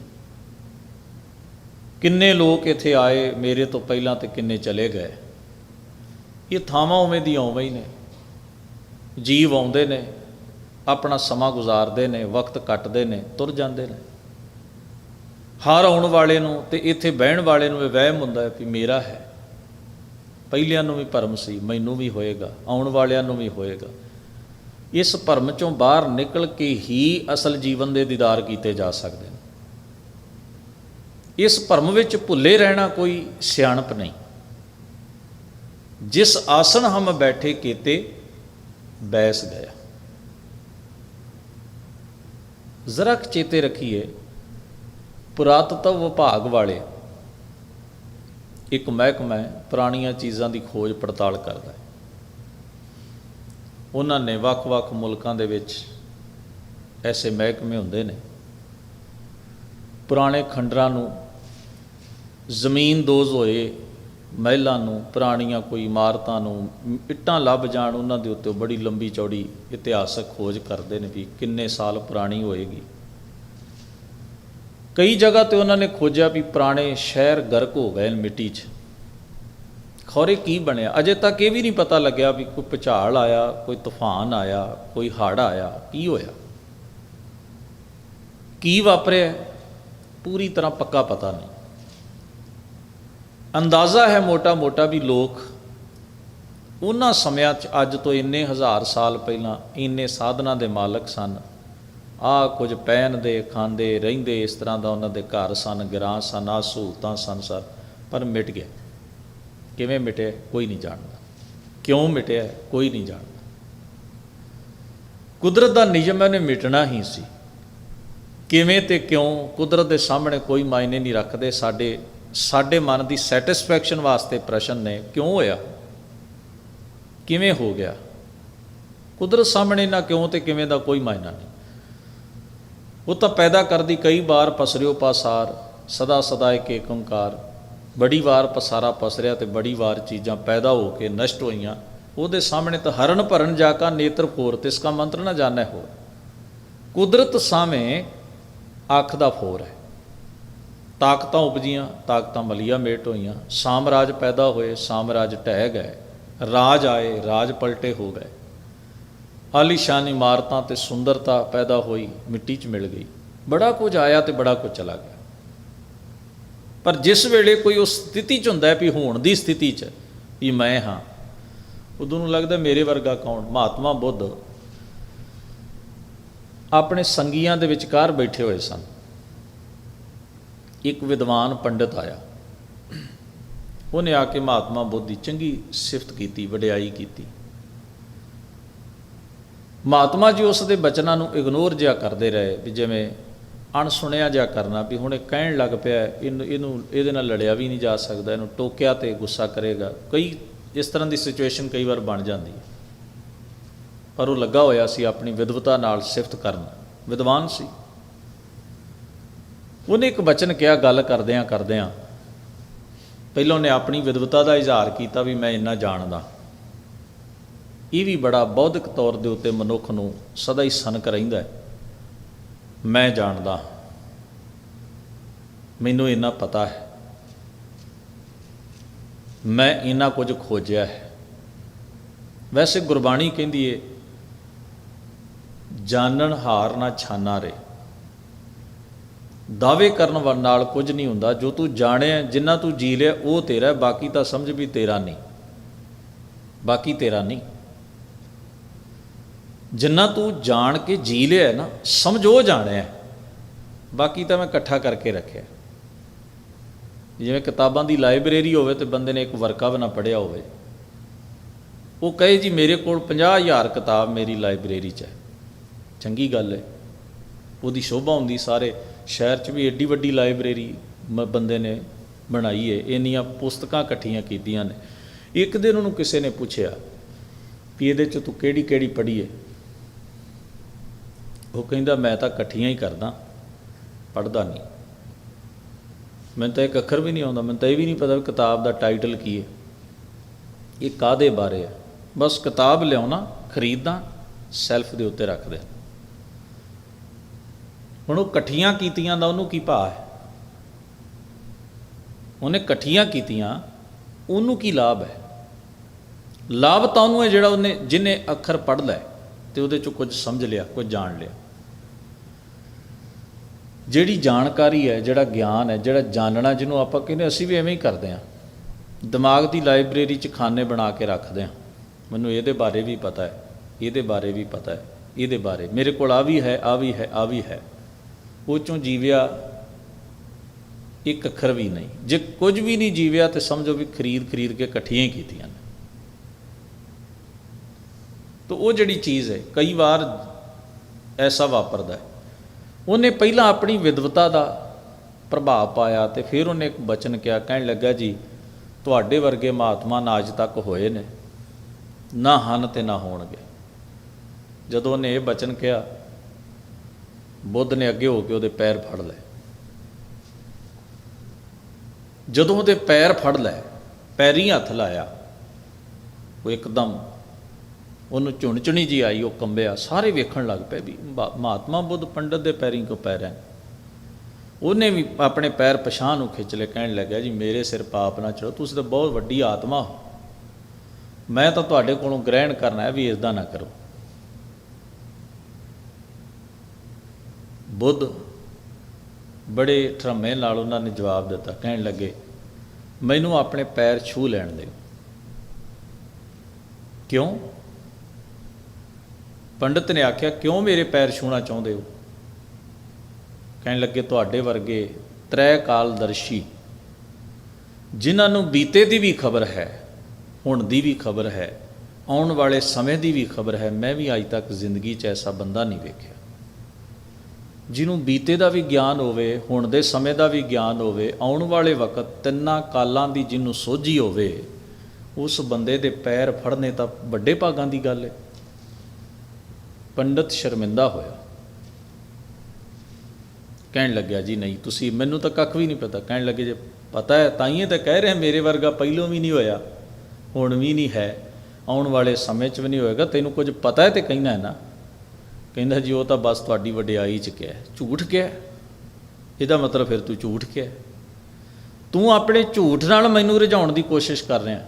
[SPEAKER 1] ਕਿੰਨੇ ਲੋਕ ਇੱਥੇ ਆਏ, ਮੇਰੇ ਤੋਂ ਪਹਿਲਾਂ ਤੇ ਕਿੰਨੇ ਚਲੇ ਗਏ? ਇਹ ਥਾਵਾਂ ਉਵੇਂ ਦੀਆਂ ਉਵੇਂ ਹੀ ਨੇ। ਜੀਵ ਆਉਂਦੇ ਨੇ, ਆਪਣਾ ਸਮਾਂ ਗੁਜ਼ਾਰਦੇ ਨੇ, ਵਕਤ ਕੱਟਦੇ ਨੇ, ਤੁਰ ਜਾਂਦੇ ਨੇ। ਹਰ ਆਉਣ ਵਾਲੇ ਨੂੰ ਤੇ ਇੱਥੇ ਬਹਿਣ ਵਾਲੇ ਨੂੰ ਇਹ ਵਹਿਮ ਹੁੰਦਾ ਹੈ ਵੀ ਮੇਰਾ ਹੈ। ਪਹਿਲਿਆਂ ਨੂੰ ਵੀ ਭਰਮ ਸੀ, ਮੈਨੂੰ ਵੀ ਹੋਏਗਾ, ਆਉਣ ਵਾਲਿਆਂ ਨੂੰ ਵੀ ਹੋਏਗਾ। ਇਸ ਭਰਮ ਚੋਂ ਬਾਹਰ ਨਿਕਲ ਕੇ ਹੀ ਅਸਲ ਜੀਵਨ ਦੇ ਦੀਦਾਰ ਕੀਤੇ ਜਾ ਸਕਦੇ ਨੇ। ਇਸ ਭਰਮ ਵਿੱਚ ਭੁੱਲੇ ਰਹਿਣਾ ਕੋਈ ਸਿਆਣਪ ਨਹੀਂ। ਜਿਸ ਆਸਨ ਹਮ ਬੈਠੇ ਕੀਤੇ, ਬੈਸ ਗਿਆ। ਜ਼ਰਾ ਚੇਤੇ ਰੱਖੀਏ, ਪੁਰਾਤਤਵ ਵਿਭਾਗ ਵਾਲੇ ਇੱਕ ਮਹਿਕਮਾ ਹੈ, ਪੁਰਾਣੀਆਂ ਚੀਜ਼ਾਂ ਦੀ ਖੋਜ ਪੜਤਾਲ ਕਰਦਾ ਹੈ। ਉਹਨਾਂ ਨੇ ਵੱਖ-ਵੱਖ ਮੁਲਕਾਂ ਦੇ ਵਿੱਚ ਐਸੇ ਮਹਿਕਮੇ ਹੁੰਦੇ ਨੇ। ਪੁਰਾਣੇ ਖੰਡਰਾਂ ਨੂੰ, ਜ਼ਮੀਨ ਦੋਜ਼ ਹੋਏ ਮਹਿਲਾਂ ਨੂੰ, ਪੁਰਾਣੀਆਂ ਕੋਈ ਇਮਾਰਤਾਂ ਨੂੰ, ਇੱਟਾਂ ਲੱਭ ਜਾਣ ਉਹਨਾਂ ਦੇ ਉੱਤੇ ਬੜੀ ਲੰਬੀ ਚੌੜੀ ਇਤਿਹਾਸਕ ਖੋਜ ਕਰਦੇ ਨੇ ਵੀ ਕਿੰਨੇ ਸਾਲ ਪੁਰਾਣੀ ਹੋਏਗੀ। ਕਈ ਜਗ੍ਹਾ ਤੇ ਉਹਨਾਂ ਨੇ ਖੋਜਿਆ ਵੀ ਪੁਰਾਣੇ ਸ਼ਹਿਰ ਗਰਕ ਹੋ ਗਏ ਨੇ ਮਿੱਟੀ 'ਚ। ਖੌਰੇ ਕੀ ਬਣਿਆ? ਅਜੇ ਤੱਕ ਇਹ ਵੀ ਨਹੀਂ ਪਤਾ ਲੱਗਿਆ ਵੀ ਕੋਈ ਭੁਚਾਲ ਆਇਆ, ਕੋਈ ਤੂਫਾਨ ਆਇਆ, ਕੋਈ ਹੜ੍ਹ ਆਇਆ, ਕੀ ਹੋਇਆ? ਕੀ ਵਾਪਰਿਆ? ਪੂਰੀ ਤਰ੍ਹਾਂ ਪੱਕਾ ਪਤਾ ਨਹੀਂ। ਅੰਦਾਜ਼ਾ ਹੈ ਮੋਟਾ-ਮੋਟਾ ਵੀ ਲੋਕ ਉਹਨਾਂ ਸਮਿਆਂ 'ਚ ਅੱਜ ਤੋਂ ਇੰਨੇ ਹਜ਼ਾਰ ਸਾਲ ਪਹਿਲਾਂ ਇੰਨੇ ਸਾਧਨਾਂ ਦੇ ਮਾਲਕ ਸਨ। ਆ ਕੁਝ ਪਹਿਨਦੇ ਖਾਂਦੇ, ਰਹਿੰਦੇ ਇਸ ਤਰ੍ਹਾਂ ਦਾ ਉਹਨਾਂ ਦੇ ਘਰ ਸਨ, ਗਰਾਂ ਸਨ, ਆਹ ਸਹੂਲਤਾਂ ਸਨ ਸਰ, ਪਰ ਮਿਟ ਗਿਆ। ਕਿਵੇਂ ਮਿਟਿਆ ਕੋਈ ਨਹੀਂ ਜਾਣਦਾ। ਕਿਉਂ ਮਿਟਿਆ ਕੋਈ ਨਹੀਂ ਜਾਣਦਾ। ਕੁਦਰਤ ਦਾ ਨਿਯਮ ਹੈ ਨੇ ਮਿਟਣਾ ਹੀ ਸੀ। ਕਿਵੇਂ ਤੇ ਕਿਉਂ, ਕੁਦਰਤ ਦੇ ਸਾਹਮਣੇ ਕੋਈ ਮਾਇਨੇ ਨਹੀਂ ਰੱਖਦੇ। ਸਾਡੇ ਸਾਡੇ ਮਨ ਦੀ ਸੈਟੀਸਫੈਕਸ਼ਨ ਵਾਸਤੇ ਪ੍ਰਸ਼ਨ ਨੇ, ਕਿਉਂ ਹੋਇਆ? ਕਿਵੇਂ ਹੋ ਗਿਆ? ਕੁਦਰਤ ਸਾਹਮਣੇ ਨਾ ਕਿਉਂ ਤੇ ਕਿਵੇਂ ਦਾ ਕੋਈ ਮਾਇਨਾ ਨਹੀਂ। ਉਹ ਤਾਂ ਪੈਦਾ ਕਰਦੀ, ਕਈ ਵਾਰ ਪਸਰਿਓ ਪਾਸਾਰ ਸਦਾ ਸਦਾ ਇੱਕ ਏਕ ਓੰਕਾਰ। ਬੜੀ ਵਾਰ ਪਸਾਰਾ ਪਸਰਿਆ ਤੇ ਬੜੀ ਵਾਰ ਚੀਜ਼ਾਂ ਪੈਦਾ ਹੋ ਕੇ ਨਸ਼ਟ ਹੋਈਆਂ। ਉਹਦੇ ਸਾਹਮਣੇ ਤਾਂ ਹਰਨ ਭਰਨ ਜਾ ਕਾ ਨੇਤਰ ਫੋਰ ਤਿਸ ਕਾ ਮੰਤਰ ਨਾ ਜਾਣੈ ਹੋ ਕੁਦਰਤ ਸਾਹਮਣੇ ਅੱਖ ਦਾ ਫੋਰ ਹੈ। ਤਾਕਤਾਂ ਉਪਜੀਆਂ, ਤਾਕਤਾਂ ਮਲੀਆ ਮੇਟ ਹੋਈਆਂ। ਸਾਮਰਾਜ ਪੈਦਾ ਹੋਏ, ਸਾਮਰਾਜ ਢਹਿ ਗਏ। ਰਾਜ ਆਏ, ਰਾਜ ਪਲਟੇ ਹੋ ਗਏ। ਆਲੀਸ਼ਾਨ ਇਮਾਰਤਾਂ ਤੇ ਸੁੰਦਰਤਾ ਪੈਦਾ ਹੋਈ, ਮਿੱਟੀ 'ਚ ਮਿਲ ਗਈ। ਬੜਾ ਕੁਝ ਆਇਆ ਤੇ ਬੜਾ ਕੁਝ ਚਲਾ ਗਿਆ। ਪਰ ਜਿਸ ਵੇਲੇ ਕੋਈ ਉਸ ਸਥਿਤੀ 'ਚ ਹੁੰਦਾ ਵੀ ਹੋਣ ਦੀ ਸਥਿਤੀ 'ਚ, ਵੀ ਮੈਂ ਹਾਂ, ਉਦੋਂ ਨੂੰ ਲੱਗਦਾ ਮੇਰੇ ਵਰਗਾ ਕੌਣ? ਮਹਾਤਮਾ ਬੁੱਧ। ਆਪਣੇ ਸੰਗੀਆਂ ਦੇ ਵਿਚਕਾਰ ਬੈਠੇ ਹੋਏ ਸਨ। ਇੱਕ ਵਿਦਵਾਨ ਪੰਡਤ ਆਇਆ। ਉਹਨੇ ਆ ਕੇ ਮਹਾਤਮਾ ਬੁੱਧ ਦੀ ਚੰਗੀ ਸਿਫਤ ਕੀਤੀ, ਵਡਿਆਈ ਕੀਤੀ। ਮਹਾਤਮਾ ਜੀ ਉਸ ਦੇ ਬਚਨਾਂ ਨੂੰ ਇਗਨੋਰ ਜਿਹਾ ਕਰਦੇ ਰਹੇ, ਵੀ ਜਿਵੇਂ ਅਣਸੁਣਿਆ ਜਾ ਕਰਨਾ ਵੀ ਹੁਣ ਇਹ ਕਹਿਣ ਲੱਗ ਪਿਆ ਇਹਨੂੰ ਇਹਨੂੰ ਇਹਦੇ ਨਾਲ ਲੜਿਆ ਵੀ ਨਹੀਂ ਜਾ ਸਕਦਾ, ਇਹਨੂੰ ਟੋਕਿਆ ਤੇ ਗੁੱਸਾ ਕਰੇਗਾ। ਕਈ ਇਸ ਤਰ੍ਹਾਂ ਦੀ ਸਿਚੁਏਸ਼ਨ ਕਈ ਵਾਰ ਬਣ ਜਾਂਦੀ ਹੈ। ਪਰ ਉਹ ਲੱਗਾ ਹੋਇਆ ਸੀ ਆਪਣੀ ਵਿਦਵਤਾ ਨਾਲ ਸਿਫਤ ਕਰਨ। ਵਿਦਵਾਨ ਸੀ। ਉਹਨੇ ਇੱਕ ਬਚਨ ਕਿਹਾ, ਗੱਲ ਕਰਦਿਆਂ ਕਰਦਿਆਂ, ਪਹਿਲਾਂ ਉਹਨੇ ਆਪਣੀ ਵਿਦਵਤਾ ਦਾ ਇਜ਼ਹਾਰ ਕੀਤਾ ਵੀ ਮੈਂ ਇੰਨਾ ਜਾਣਦਾ। ਇਹ ਵੀ ਬੜਾ ਬੌਧਿਕ ਤੌਰ ਦੇ ਉੱਤੇ ਮਨੁੱਖ ਨੂੰ ਸਦਾ ਹੀ ਸਨਕ ਰਹਿੰਦਾ ਹੈ। ਮੈਂ ਜਾਣਦਾ। ਮੈਨੂੰ ਇੰਨਾ ਪਤਾ ਹੈ। ਮੈਂ ਇੰਨਾ ਕੁਝ ਖੋਜਿਆ ਹੈ। ਵੈਸੇ ਗੁਰਬਾਣੀ ਕਹਿੰਦੀ ਏ ਜਾਣਨ ਹਾਰ ਨਾ ਛਾਨਾ ਰੇ। ਦਾਅਵੇ ਕਰਨ ਵਾਲ ਨਾਲ ਕੁਝ ਨਹੀਂ ਹੁੰਦਾ। ਜੋ ਤੂੰ ਜਾਣਿਆ, ਜਿੰਨਾ ਤੂੰ ਜੀ ਲਿਆ, ਉਹ ਤੇਰਾ ਬਾਕੀ ਤਾਂ ਸਮਝ ਵੀ ਤੇਰਾ ਨਹੀਂ। ਬਾਕੀ ਤੇਰਾ ਨਹੀਂ। ਜਿੰਨਾ ਤੂੰ ਜਾਣ ਕੇ ਜੀ ਲਿਆ ਨਾ, ਸਮਝੋ ਜਾਣਿਆ ਬਾਕੀ ਤਾਂ ਮੈਂ ਇਕੱਠਾ ਕਰਕੇ ਰੱਖਿਆ। ਜਿਵੇਂ ਕਿਤਾਬਾਂ ਦੀ ਲਾਇਬ੍ਰੇਰੀ ਹੋਵੇ ਤੇ ਬੰਦੇ ਨੇ ਇੱਕ ਵਰਕਾ ਬਣਾ ਪੜਿਆ ਹੋਵੇ। ਉਹ ਕਹੇ ਜੀ, ਮੇਰੇ ਕੋਲ 50000 ਕਿਤਾਬ ਮੇਰੀ ਲਾਇਬ੍ਰੇਰੀ 'ਚ ਹੈ। ਚੰਗੀ ਗੱਲ ਹੈ। ਉਹਦੀ ਸ਼ੋਭਾ ਹੁੰਦੀ ਸਾਰੇ। ਸ਼ਹਿਰ 'ਚ ਵੀ ਏਡੀ ਵੱਡੀ ਲਾਇਬ੍ਰੇਰੀ ਮ- ਬੰਦੇ ਨੇ ਬਣਾਈ ਹੈ। ਇੰਨੀਆਂ ਪੁਸਤਕਾਂ ਇਕੱਠੀਆਂ ਕੀਤੀਆਂ ਨੇ। ਇੱਕ ਦਿਨ ਉਹਨੂੰ ਕਿਸੇ ਨੇ ਪੁੱਛਿਆ ਵੀ ਇਹਦੇ 'ਚ ਤੂੰ ਕਿਹੜੀ ਕਿਹੜੀ ਪੜ੍ਹੀ ਹੈ? ਉਹ ਕਹਿੰਦਾ, ਮੈਂ ਤਾਂ ਇਕੱਠੀਆਂ ਹੀ ਕਰਦਾ, ਪੜ੍ਹਦਾ ਨਹੀਂ। ਮੈਨੂੰ ਤਾਂ ਇੱਕ ਅੱਖਰ ਵੀ ਨਹੀਂ ਆਉਂਦਾ, ਮੈਨੂੰ ਤਾਂ ਇਹ ਵੀ ਨਹੀਂ ਪਤਾ ਵੀ ਕਿਤਾਬ ਦਾ ਟਾਈਟਲ ਕੀ ਹੈ। ਇਹ ਕਾਦੇ ਬਾਰੇ ਹੈ? ਬਸ ਕਿਤਾਬ ਲਿਆਉਣਾ ਖਰੀਦਦਾ ਸੈਲਫ ਦੇ ਉੱਤੇ ਰੱਖ ਦਿਆਂ ਹੁਣ ਉਹ ਇਕੱਠੀਆਂ ਕੀਤੀਆਂ ਦਾ ਉਹਨੂੰ ਕੀ ਭਾਅ ਹੈ? ਉਹਨੇ ਇਕੱਠੀਆਂ ਕੀਤੀਆਂ, ਉਹਨੂੰ ਕੀ ਲਾਭ ਹੈ? ਲਾਭ ਤਾਂ ਉਹਨੂੰ ਹੈ ਜਿਹੜਾ ਉਹਨੇ, ਜਿਹਨੇ ਅੱਖਰ ਪੜ੍ਹ ਲਏ। ਤੇ ਉਹਦੇ ਚੋਂ ਕੁਝ ਸਮਝ ਲਿਆ, ਕੁਝ ਜਾਣ ਲਿਆ। ਜਿਹੜੀ ਜਾਣਕਾਰੀ ਹੈ, ਜਿਹੜਾ ਗਿਆਨ ਹੈ, ਜਿਹੜਾ ਜਾਣਨਾ ਜਿਹਨੂੰ ਆਪਾਂ ਕਹਿੰਦੇ ਅਸੀਂ ਵੀ ਐਵੇਂ ਹੀ ਕਰਦੇ ਹਾਂ। ਦਿਮਾਗ ਦੀ ਲਾਇਬ੍ਰੇਰੀ 'ਚ ਖਾਨੇ ਬਣਾ ਕੇ ਰੱਖਦੇ ਹਾਂ। ਮੈਨੂੰ ਇਹਦੇ ਬਾਰੇ ਵੀ ਪਤਾ ਹੈ, ਇਹਦੇ ਬਾਰੇ ਵੀ ਪਤਾ ਹੈ, ਇਹਦੇ ਬਾਰੇ। ਮੇਰੇ ਕੋਲ ਆ ਵੀ ਹੈ, ਆ ਵੀ ਹੈ, ਆ ਵੀ ਹੈ। ਉਹ ਚੋਂ ਜੀਵਿਆ ਇੱਕ ਅੱਖਰ ਵੀ ਨਹੀਂ। ਜੇ ਕੁਝ ਵੀ ਨਹੀਂ ਜੀਵਿਆ ਤੇ ਸਮਝੋ ਵੀ ਖਰੀਦ ਖਰੀਦ ਕੇ ਇਕੱਠੀਆਂ ਹੀ ਕੀਤੀਆਂ ਨੇ। ਤਾਂ ਉਹ ਜਿਹੜੀ ਚੀਜ਼ ਹੈ, ਕਈ ਵਾਰ ਐਸਾ ਵਾਪਰਦਾ ਹੈ। ਉਹਨੇ ਪਹਿਲਾਂ ਆਪਣੀ ਵਿਦਵਤਾ ਦਾ ਪ੍ਰਭਾਵ ਪਾਇਆ ਤੇ ਫਿਰ ਉਹਨੇ ਇੱਕ ਬਚਨ ਕਿਹਾ, ਕਹਿਣ ਲੱਗਾ ਜੀ, ਤੁਹਾਡੇ ਵਰਗੇ ਮਹਾਤਮਾ ਨਾਜ ਤੱਕ ਹੋਏ ਨੇ, ਨਾ ਹਨ ਤੇ ਨਾ ਹੋਣਗੇ। ਜਦੋਂ ਉਹਨੇ ਇਹ ਬਚਨ ਕਿਹਾ, ਬੁੱਧ ਨੇ ਅੱਗੇ ਹੋ ਕੇ ਉਹਦੇ ਪੈਰ ਫੜ ਲਏ। ਜਦੋਂ ਉਹਦੇ ਪੈਰ ਫੜ ਲਏ, ਪੈਰੀ ਹੱਥ ਲਾਇਆ, ਉਹ ਇੱਕਦਮ ਉਹਨੂੰ ਝੁਣਝੁਣੀ ਜੀ ਆਈ, ਉਹ ਕੰਬਿਆ, ਸਾਰੇ ਵੇਖਣ ਲੱਗ ਪਏ ਵੀ ਮਹਾਤਮਾ ਬੁੱਧ ਪੰਡਤ ਦੇ ਪੈਰੀਂ ਕੋ ਪੈ ਰਹੇ ਉਹਨੇ ਵੀ ਆਪਣੇ ਪੈਰ ਪਛਾਣ ਨੂੰ ਖਿੱਚ ਲੈ ਕਹਿਣ ਲੱਗਿਆ, ਜੀ, ਮੇਰੇ ਸਿਰ ਪਾਪ ਨਾ ਚੜੋ ਤੁਸੀਂ ਤਾਂ ਬਹੁਤ ਵੱਡੀ ਆਤਮਾ ਹੋ। ਮੈਂ ਤਾਂ ਤੁਹਾਡੇ ਕੋਲੋਂ ਗ੍ਰਹਿਣ ਕਰਨਾ ਹੈ ਵੀ ਇਸਦਾ ਨਾ ਕਰੋ। ਬੁੱਧ ਬੜੇ ਠਰਮੇ ਨਾਲ ਉਹਨਾਂ ਨੇ ਜਵਾਬ ਦਿੱਤਾ, ਕਹਿਣ ਲੱਗੇ, ਮੈਨੂੰ ਆਪਣੇ ਪੈਰ ਛੂ ਲੈਣ ਦਿਓ। ਕਿਉਂ? ਪੰਡਤ ਨੇ ਆਖਿਆ, ਕਿਉਂ ਮੇਰੇ ਪੈਰ ਛੂਣਾ ਚਾਹੁੰਦੇ ਹੋ? ਕਹਿਣ ਲੱਗੇ, ਤੁਹਾਡੇ ਵਰਗੇ ਤ੍ਰੈ ਕਾਲਦਰਸ਼ੀ ਜਿਨ੍ਹਾਂ ਨੂੰ ਬੀਤੇ ਦੀ ਵੀ ਖਬਰ ਹੈ, ਹੁਣ ਦੀ ਵੀ ਖਬਰ ਹੈ, ਆਉਣ ਵਾਲੇ ਸਮੇਂ ਦੀ ਵੀ ਖਬਰ ਹੈ, ਮੈਂ ਵੀ ਅੱਜ ਤੱਕ ਜ਼ਿੰਦਗੀ 'ਚ ਐਸਾ ਬੰਦਾ ਨਹੀਂ ਵੇਖਿਆ। ਜਿਹਨੂੰ ਬੀਤੇ ਦਾ ਵੀ ਗਿਆਨ ਹੋਵੇ, ਹੁਣ ਦੇ ਸਮੇਂ ਦਾ ਵੀ ਗਿਆਨ ਹੋਵੇ, ਆਉਣ ਵਾਲੇ ਵਕਤ ਤਿੰਨਾਂ ਕਾਲਾਂ ਦੀ ਜਿਹਨੂੰ ਸੋਝੀ ਹੋਵੇ, ਉਸ ਬੰਦੇ ਦੇ ਪੈਰ ਫੜਨੇ ਤਾਂ ਵੱਡੇ ਭਾਗਾਂ ਦੀ ਗੱਲ ਹੈ। ਪੰਡਤ ਸ਼ਰਮਿੰਦਾ ਹੋਇਆ। ਕਹਿਣ ਲੱਗਿਆ, ਜੀ ਨਹੀਂ, ਤੁਸੀਂ ਮੈਨੂੰ ਤਾਂ ਕੱਖ ਵੀ ਨਹੀਂ ਪਤਾ। ਕਹਿਣ ਲੱਗੇ, ਜੇ ਪਤਾ ਹੈ, ਤਾਂ ਹੀ ਤਾਂ ਕਹਿ ਰਿਹਾ, ਮੇਰੇ ਵਰਗਾ ਪਹਿਲੋਂ ਵੀ ਨਹੀਂ ਹੋਇਆ, ਹੁਣ ਵੀ ਨਹੀਂ ਹੈ, ਆਉਣ ਵਾਲੇ ਸਮੇਂ 'ਚ ਵੀ ਨਹੀਂ ਹੋਏਗਾ, ਤੈਨੂੰ ਕੁਝ ਪਤਾ ਹੈ? ਤੇ ਕਹਿਣਾ ਹੈ ਨਾ। ਕਹਿੰਦਾ, ਜੀ, ਉਹ ਤਾਂ ਬਸ ਤੁਹਾਡੀ ਵਡਿਆਈ 'ਚ ਕਿਹਾ ਝੂਠ ਕਿਹਾ ਇਹਦਾ ਮਤਲਬ ਫਿਰ ਤੂੰ ਝੂਠ ਕਿਹਾ ਤੂੰ ਆਪਣੇ ਝੂਠ ਨਾਲ ਮੈਨੂੰ ਰਜਾਉਣ ਦੀ ਕੋਸ਼ਿਸ਼ ਕਰ ਰਿਹਾ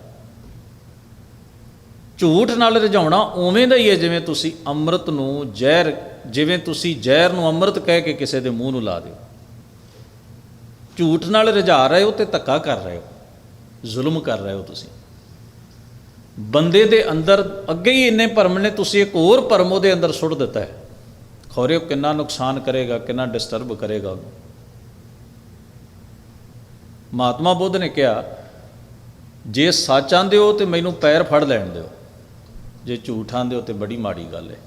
[SPEAKER 1] ਝੂਠ ਨਾਲ ਰਝਾਉਣਾ ਉਵੇਂ ਦਾ ਹੀ ਹੈ ਜਿਵੇਂ ਤੁਸੀਂ ਅੰਮ੍ਰਿਤ ਨੂੰ ਜ਼ਹਿਰ, ਜਿਵੇਂ ਤੁਸੀਂ ਜ਼ਹਿਰ ਨੂੰ ਅੰਮ੍ਰਿਤ ਕਹਿ ਕੇ ਕਿਸੇ ਦੇ ਮੂੰਹ ਨੂੰ ਲਾ ਦਿਓ। ਝੂਠ ਨਾਲ ਰਝਾ ਰਹੇ ਹੋ ਤੇ ਧੱਕਾ ਕਰ ਰਹੇ ਹੋ। ਜ਼ੁਲਮ ਕਰ ਰਹੇ ਹੋ ਤੁਸੀਂ। ਬੰਦੇ ਦੇ ਅੰਦਰ ਅੱਗੇ ਹੀ ਇੰਨੇ ਭਰਮ ਨੇ, ਤੁਸੀਂ ਇੱਕ ਹੋਰ ਭਰਮ ਉਹਦੇ ਅੰਦਰ ਸੁੱਟ ਦਿੱਤਾ ਹੈ। ਖੌਰੇ ਕਿੰਨਾ ਨੁਕਸਾਨ ਕਰੇਗਾ, ਕਿੰਨਾ ਡਿਸਟਰਬ ਕਰੇਗਾ ਉਹਨੂੰ। ਮਹਾਤਮਾ ਬੁੱਧ ਨੇ ਕਿਹਾ, ਜੇ ਸੱਚ ਆਂਦੇ ਹੋ ਤੇ ਮੈਨੂੰ ਪੈਰ ਫੜ ਲੈਣ ਦਿਓ। ਜੇ ਝੂਠ ਆਂਦੇ ਹੋ ਤੇ ਬੜੀ ਮਾੜੀ ਗੱਲ ਹੈ।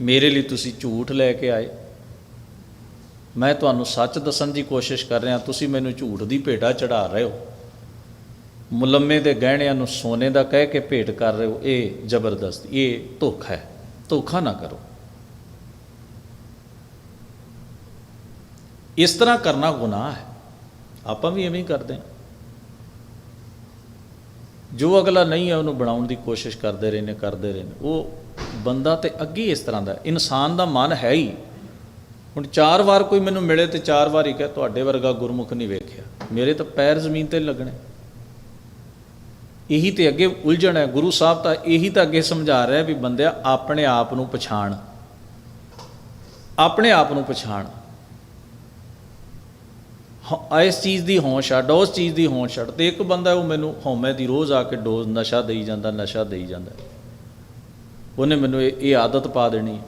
[SPEAKER 1] ਮੇਰੇ ਲਈ ਤੁਸੀਂ ਝੂਠ ਲੈ ਕੇ ਆਏ। ਮੈਂ ਤੁਹਾਨੂੰ ਸੱਚ ਦੱਸਣ ਦੀ ਕੋਸ਼ਿਸ਼ ਕਰ ਰਿਹਾ, ਤੁਸੀਂ ਮੈਨੂੰ ਝੂਠ ਦੀ ਭੇਟਾ ਚੜਾ ਰਹੇ ਹੋ। ਮੁਲੰਮੇ ਦੇ ਗਹਿਣਿਆਂ ਨੂੰ ਸੋਨੇ ਦਾ ਕਹਿ ਕੇ ਭੇਟ ਕਰ ਰਹੇ ਹੋ। ਇਹ ਜ਼ਬਰਦਸਤ, ਇਹ ਧੋਖਾ ਹੈ। ਧੋਖਾ ਨਾ ਕਰੋ। ਇਸ ਤਰ੍ਹਾਂ ਕਰਨਾ ਗੁਨਾਹ ਹੈ। ਆਪਾਂ ਵੀ ਐਵੇਂ ਹੀ ਕਰਦੇ ਹਾਂ। ਜੋ ਅਗਲਾ ਨਹੀਂ ਹੈ, ਉਹਨੂੰ ਬਣਾਉਣ ਦੀ ਕੋਸ਼ਿਸ਼ ਕਰਦੇ ਰਹੇ ਨੇ, ਕਰਦੇ ਰਹੇ ਨੇ। ਉਹ ਬੰਦਾ ਤੇ ਅੱਗੇ ਹੀ ਇਸ ਤਰ੍ਹਾਂ ਦਾ ਇਨਸਾਨ ਦਾ ਮਨ ਹੈ ਹੀ। ਹੁਣ ਚਾਰ ਵਾਰ ਕੋਈ ਮੈਨੂੰ ਮਿਲੇ ਤੇ ਚਾਰ ਵਾਰ ਹੀ ਕਹੇ, ਤੁਹਾਡੇ ਵਰਗਾ ਗੁਰਮੁਖ ਨਹੀਂ ਵੇਖਿਆ। ਮੇਰੇ ਤਾਂ ਪੈਰ ਜ਼ਮੀਨ ਤੇ ਲੱਗਣੇ। ਇਹੀ ਤੇ ਅੱਗੇ ਉਲਝਣ ਹੈ। ਗੁਰੂ ਸਾਹਿਬ ਤਾਂ ਇਹੀ ਤਾਂ ਅੱਗੇ ਸਮਝਾ ਰਿਹਾ ਵੀ ਬੰਦਿਆ ਆਪਣੇ ਆਪ ਨੂੰ ਪਛਾਣ। ਆਪਣੇ ਆਪ ਨੂੰ ਪਛਾਣ। ਹ- ਇਸ ਚੀਜ਼ ਦੀ ਹੋਂਦ ਛੱਡ ਉਸ ਚੀਜ਼ ਦੀ ਹੋਂਦ ਛੱਡ ਤੇ ਇੱਕ ਬੰਦਾ ਉਹ ਮੈਨੂੰ ਹਉਮੈ ਦੀ ਰੋਜ਼ ਆ ਕੇ ਡੋਜ਼ ਨਸ਼ਾ ਦੇਈ ਜਾਂਦਾ ਨਸ਼ਾ ਦੇਈ ਜਾਂਦਾ। ਉਹਨੇ ਮੈਨੂੰ ਇਹ ਇਹ ਆਦਤ ਪਾ ਦੇਣੀ ਹੈ।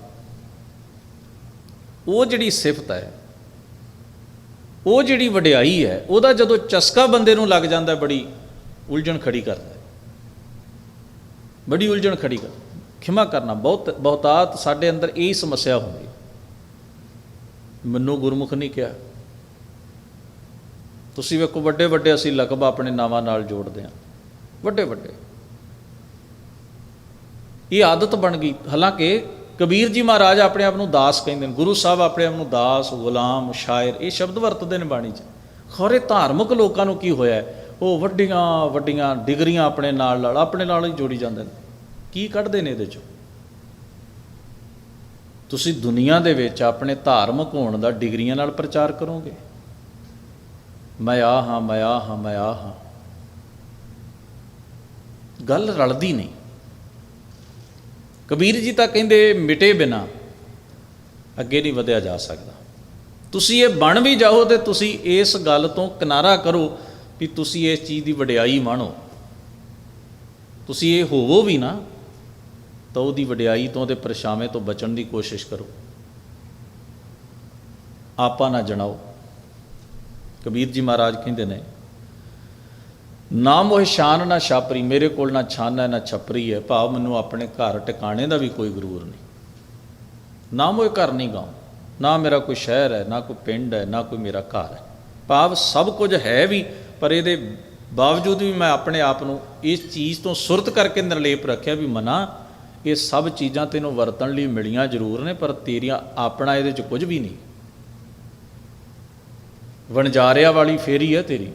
[SPEAKER 1] ਉਹ ਜਿਹੜੀ ਸਿਫਤ ਹੈ ਉਹ ਜਿਹੜੀ ਵਡਿਆਈ ਹੈ ਉਹਦਾ ਜਦੋਂ ਚਸਕਾ ਬੰਦੇ ਨੂੰ ਲੱਗ ਜਾਂਦਾ ਹੈ, ਬੜੀ ਉਲਝਣ ਖੜੀ ਕਰਦਾ ਹੈ। ਬੜੀ ਉਲਝਣ ਖੜੀ ਕਰ ਖਿਮਾ ਕਰਨਾ ਬਹੁਤ ਬਹੁਤਾਤ ਸਾਡੇ ਅੰਦਰ ਇਹ ਸਮੱਸਿਆ ਹੁੰਦੀ ਹੈ। ਮੈਨੂੰ ਗੁਰਮੁਖ ਨਹੀਂ ਕਿਹਾ। ਤੁਸੀਂ ਵੇਖੋ ਵੱਡੇ ਵੱਡੇ ਅਸੀਂ ਲਕਬ ਆਪਣੇ ਨਾਵਾਂ ਨਾਲ ਜੋੜਦੇ ਹਾਂ। ਵੱਡੇ ਵੱਡੇ। ਇਹ ਆਦਤ ਬਣ ਗਈ। ਹਾਲਾਂਕਿ ਕਬੀਰ ਜੀ ਮਹਾਰਾਜ ਆਪਣੇ ਆਪ ਨੂੰ ਦਾਸ ਕਹਿੰਦੇ ਨੇ, ਗੁਰੂ ਸਾਹਿਬ ਆਪਣੇ ਆਪ ਨੂੰ ਦਾਸ, ਗੁਲਾਮ, ਸ਼ਾਇਰ, ਇਹ ਸ਼ਬਦ ਵਰਤਦੇ ਨੇ ਬਾਣੀ 'ਚ। ਖੋਰੇ ਧਾਰਮਿਕ ਲੋਕਾਂ ਨੂੰ ਕੀ ਹੋਇਆ? ਉਹ ਵੱਡੀਆਂ ਵੱਡੀਆਂ ਡਿਗਰੀਆਂ ਆਪਣੇ ਨਾਲ ਨਾਲ, ਆਪਣੇ ਨਾਲ ਹੀ ਜੋੜੀ ਜਾਂਦੇ ਨੇ। ਕੀ ਕੱਢਦੇ ਨੇ ਇਹਦੇ 'ਚੋਂ? ਤੁਸੀਂ ਦੁਨੀਆ ਦੇ ਵਿੱਚ ਆਪਣੇ ਧਾਰਮਿਕ ਹੋਣ ਦਾ ਡਿਗਰੀਆਂ ਨਾਲ ਪ੍ਰਚਾਰ ਕਰੋਗੇ। ਮੈਂ ਆ ਹਾਂ, ਮੈਂ ਆ ਹਾਂ, ਮੈਂ ਆ ਹਾਂ। ਗੱਲ ਰਲਦੀ ਨਹੀਂ। ਕਬੀਰ ਜੀ ਤਾਂ ਕਹਿੰਦੇ ਮਿਟੇ ਬਿਨਾ ਅੱਗੇ ਨਹੀਂ ਵਧਿਆ ਜਾ ਸਕਦਾ। ਤੁਸੀਂ ਇਹ ਬਣ ਵੀ ਜਾਓ ਤੇ ਤੁਸੀਂ ਇਸ ਗੱਲ ਤੋਂ ਕਿਨਾਰਾ ਕਰੋ ਵੀ ਤੁਸੀਂ ਇਸ ਚੀਜ਼ ਦੀ ਵਡਿਆਈ ਮਾਣੋ। ਤੁਸੀਂ ਇਹ ਹੋਵੋ ਵੀ ਨਾ, ਤਾਂ ਉਹਦੀ ਵਡਿਆਈ ਤੋਂ ਤੇ ਪਰਛਾਵੇਂ ਤੋਂ ਬਚਣ ਦੀ ਕੋਸ਼ਿਸ਼ ਕਰੋ। ਆਪਾ ਨਾ ਜਣਾਓ। ਕਬੀਰ ਜੀ ਮਹਾਰਾਜ ਕਹਿੰਦੇ ਨੇ, ਨਾ ਮੋਹ ਸ਼ਾਨ, ਨਾ ਛਾਪਰੀ, ਮੇਰੇ ਕੋਲ ਨਾ ਛਾਨ ਹੈ ਨਾ ਛਪਰੀ ਹੈ, ਭਾਵ ਮੈਨੂੰ ਆਪਣੇ ਘਰ ਟਿਕਾਣੇ ਦਾ ਵੀ ਕੋਈ ਗਰੂਰ ਨਹੀਂ। ਨਾ ਮੋਹ ਘਰ ਨਹੀਂ ਗਾਉਂ, ਨਾ ਮੇਰਾ ਕੋਈ ਸ਼ਹਿਰ ਹੈ, ਨਾ ਕੋਈ ਪਿੰਡ ਹੈ, ਨਾ ਕੋਈ ਮੇਰਾ ਘਰ ਹੈ। ਭਾਵ ਸਭ ਕੁਝ ਹੈ ਵੀ, ਪਰ ਇਹਦੇ ਬਾਵਜੂਦ ਵੀ ਮੈਂ ਆਪਣੇ ਆਪ ਨੂੰ ਇਸ ਚੀਜ਼ ਤੋਂ ਸੁਰਤ ਕਰਕੇ ਨਿਰਲੇਪ ਰੱਖਿਆ ਵੀ ਮਨਾ, ਇਹ ਸਭ ਚੀਜ਼ਾਂ ਤੈਨੂੰ ਵਰਤਣ ਲਈ ਮਿਲੀਆਂ ਜ਼ਰੂਰ ਨੇ, ਪਰ ਤੇਰੀਆਂ ਆਪਣਾ ਇਹਦੇ 'ਚ ਕੁਝ ਵੀ ਨਹੀਂ। ਵਣਜਾਰਿਆ ਵਾਲੀ ਫੇਰੀ ਹੈ ਤੇਰੀ।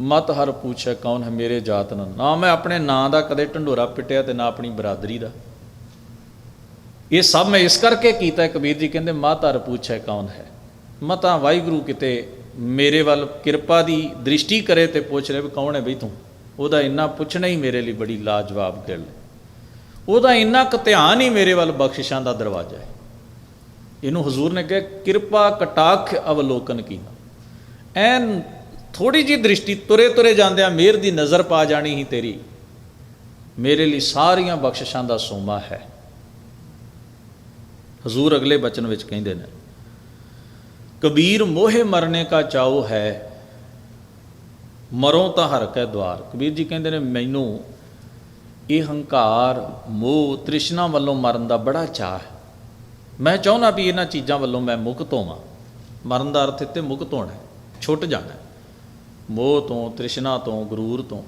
[SPEAKER 1] ਮਤ ਹਰ ਪੁੱਛੇ ਕੌਣ ਹੈ ਮੇਰੇ ਜਾਤ ਨਾ ਨਾ ਮੈਂ ਆਪਣੇ ਨਾਂ ਦਾ ਕਦੇ ਢੰਡੋਰਾ ਪਿੱਟਿਆ ਤੇ ਨਾ ਆਪਣੀ ਬਰਾਦਰੀ ਦਾ। ਇਹ ਸਭ ਮੈਂ ਇਸ ਕਰਕੇ ਕੀਤਾ ਕਬੀਰ ਜੀ ਕਹਿੰਦੇ, ਮਤ ਹਰ ਪੁੱਛੇ ਕੌਣ ਹੈ। ਮਤਾ ਵਾਹਿਗੁਰੂ ਕਿਤੇ ਮੇਰੇ ਵੱਲ ਕਿਰਪਾ ਦੀ ਦ੍ਰਿਸ਼ਟੀ ਕਰੇ ਤੇ ਪੁੱਛ ਰਿਹਾ ਵੀ ਕੌਣ ਹੈ ਬਈ ਤੂੰ। ਉਹਦਾ ਇੰਨਾ ਪੁੱਛਣਾ ਹੀ ਮੇਰੇ ਲਈ ਬੜੀ ਲਾਜਵਾਬ ਗੱਲ ਹੈ। ਉਹਦਾ ਇੰਨਾ ਕੁ ਧਿਆਨ ਹੀ ਮੇਰੇ ਵੱਲ ਬਖਸ਼ਿਸ਼ਾਂ ਦਾ ਦਰਵਾਜ਼ਾ ਹੈ। ਇਹਨੂੰ ਹਜ਼ੂਰ ਨੇ ਕਿਹਾ, ਕਿਰਪਾ ਕਟਾਖ ਅਵਲੋਕਨ ਕੀਨਾ। ਐਨ ਥੋੜੀ ਜੀ ਦ੍ਰਿਸ਼ਟੀ ਤੁਰੇ ਤੁਰੇ ਜਾਂਦਿਆਂ ਮਿਹਰ ਦੀ ਨਜ਼ਰ ਪਾ ਜਾਣੀ ਹੀ ਤੇਰੀ। ਮੇਰੇ ਲਈ ਸਾਰੀਆਂ ਬਖਸ਼ਿਸ਼ਾਂ ਦਾ ਸੋਮਾ ਹੈ। ਹਜ਼ੂਰ ਅਗਲੇ ਬਚਨ ਵਿੱਚ ਕਹਿੰਦੇ ਨੇ, ਕਬੀਰ ਮੋਹੇ ਮਰਨੇ ਕਾ ਚਾਉ ਹੈ, ਮਰੋ ਤਾਂ ਹਰ ਕੈ ਦਵਾਰ। ਕਬੀਰ ਜੀ ਕਹਿੰਦੇ ਨੇ, ਮੈਨੂੰ ਇਹ ਹੰਕਾਰ, ਮੋਹ ਤ੍ਰਿਸ਼ਨਾ ਵੱਲੋਂ ਮਰਨ ਦਾ ਬੜਾ ਚਾਹ ਹੈ। ਮੈਂ ਚਾਹੁੰਦਾ ਵੀ ਇਹਨਾਂ ਚੀਜ਼ਾਂ ਵੱਲੋਂ ਮੈਂ ਮੁਕਤ ਹੋਵਾਂ ਮਰਨ ਦਾ ਅਰਥ ਇੱਥੇ ਮੁਕਤ ਹੋਣਾ ਹੈ, ਛੁੱਟ ਜਾਣਾ ਹੈ। ਮੋਹ ਤੋਂ ਤ੍ਰਿਸ਼ਨਾ ਤੋਂ ਗਰੂਰ ਤੋਂ।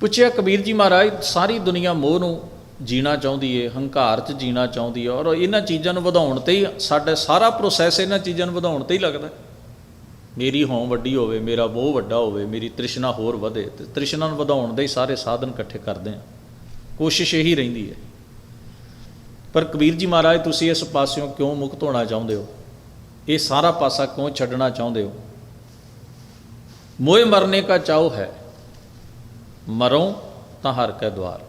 [SPEAKER 1] ਪੁੱਛਿਆ ਕਬੀਰ ਜੀ ਮਹਾਰਾਜ ਸਾਰੀ ਦੁਨੀਆ ਮੋਹ ਨੂੰ ਜੀਣਾ ਚਾਹੁੰਦੀ ਏ ਹੰਕਾਰ 'ਚ ਜੀਣਾ ਚਾਹੁੰਦੀ ਹੈ ਔਰ ਇਹਨਾਂ ਚੀਜ਼ਾਂ ਨੂੰ ਵਧਾਉਣ ਤੇ ਹੀ ਸਾਡਾ ਸਾਰਾ ਪ੍ਰੋਸੈਸ ਇਹਨਾਂ ਚੀਜ਼ਾਂ ਨੂੰ ਵਧਾਉਣ ਤੇ ਹੀ ਲੱਗਦਾ ਮੇਰੀ ਹੋਂ ਵੱਡੀ ਹੋਵੇ ਮੇਰਾ ਮੋਹ ਵੱਡਾ ਹੋਵੇ ਮੇਰੀ ਤ੍ਰਿਸ਼ਨਾ ਹੋਰ ਵਧੇ ਤੇ ਤ੍ਰਿਸ਼ਨਾ ਨੂੰ ਵਧਾਉਣ ਦੇ ਹੀ ਸਾਰੇ ਸਾਧਨ ਇਕੱਠੇ ਕਰਦੇ ਆ ਕੋਸ਼ਿਸ਼ ਇਹੀ ਰਹਿੰਦੀ ਹੈ। ਪਰ ਕਬੀਰ ਜੀ ਮਹਾਰਾਜ, ਤੁਸੀਂ ਇਸ ਪਾਸਿਓਂ ਕਿਉਂ ਮੁਕਤ ਹੋਣਾ ਚਾਹੁੰਦੇ ਹੋ? ਇਹ ਸਾਰਾ ਪਾਸਾ ਕਿਉਂ ਛੱਡਣਾ ਚਾਹੁੰਦੇ ਹੋ? ਮੋਏ ਮਰਨੇ ਕਾ ਚਾਉ ਹੈ ਮਰੋ ਤਾਂ ਹਰ ਕੈ ਦਵਾਰ।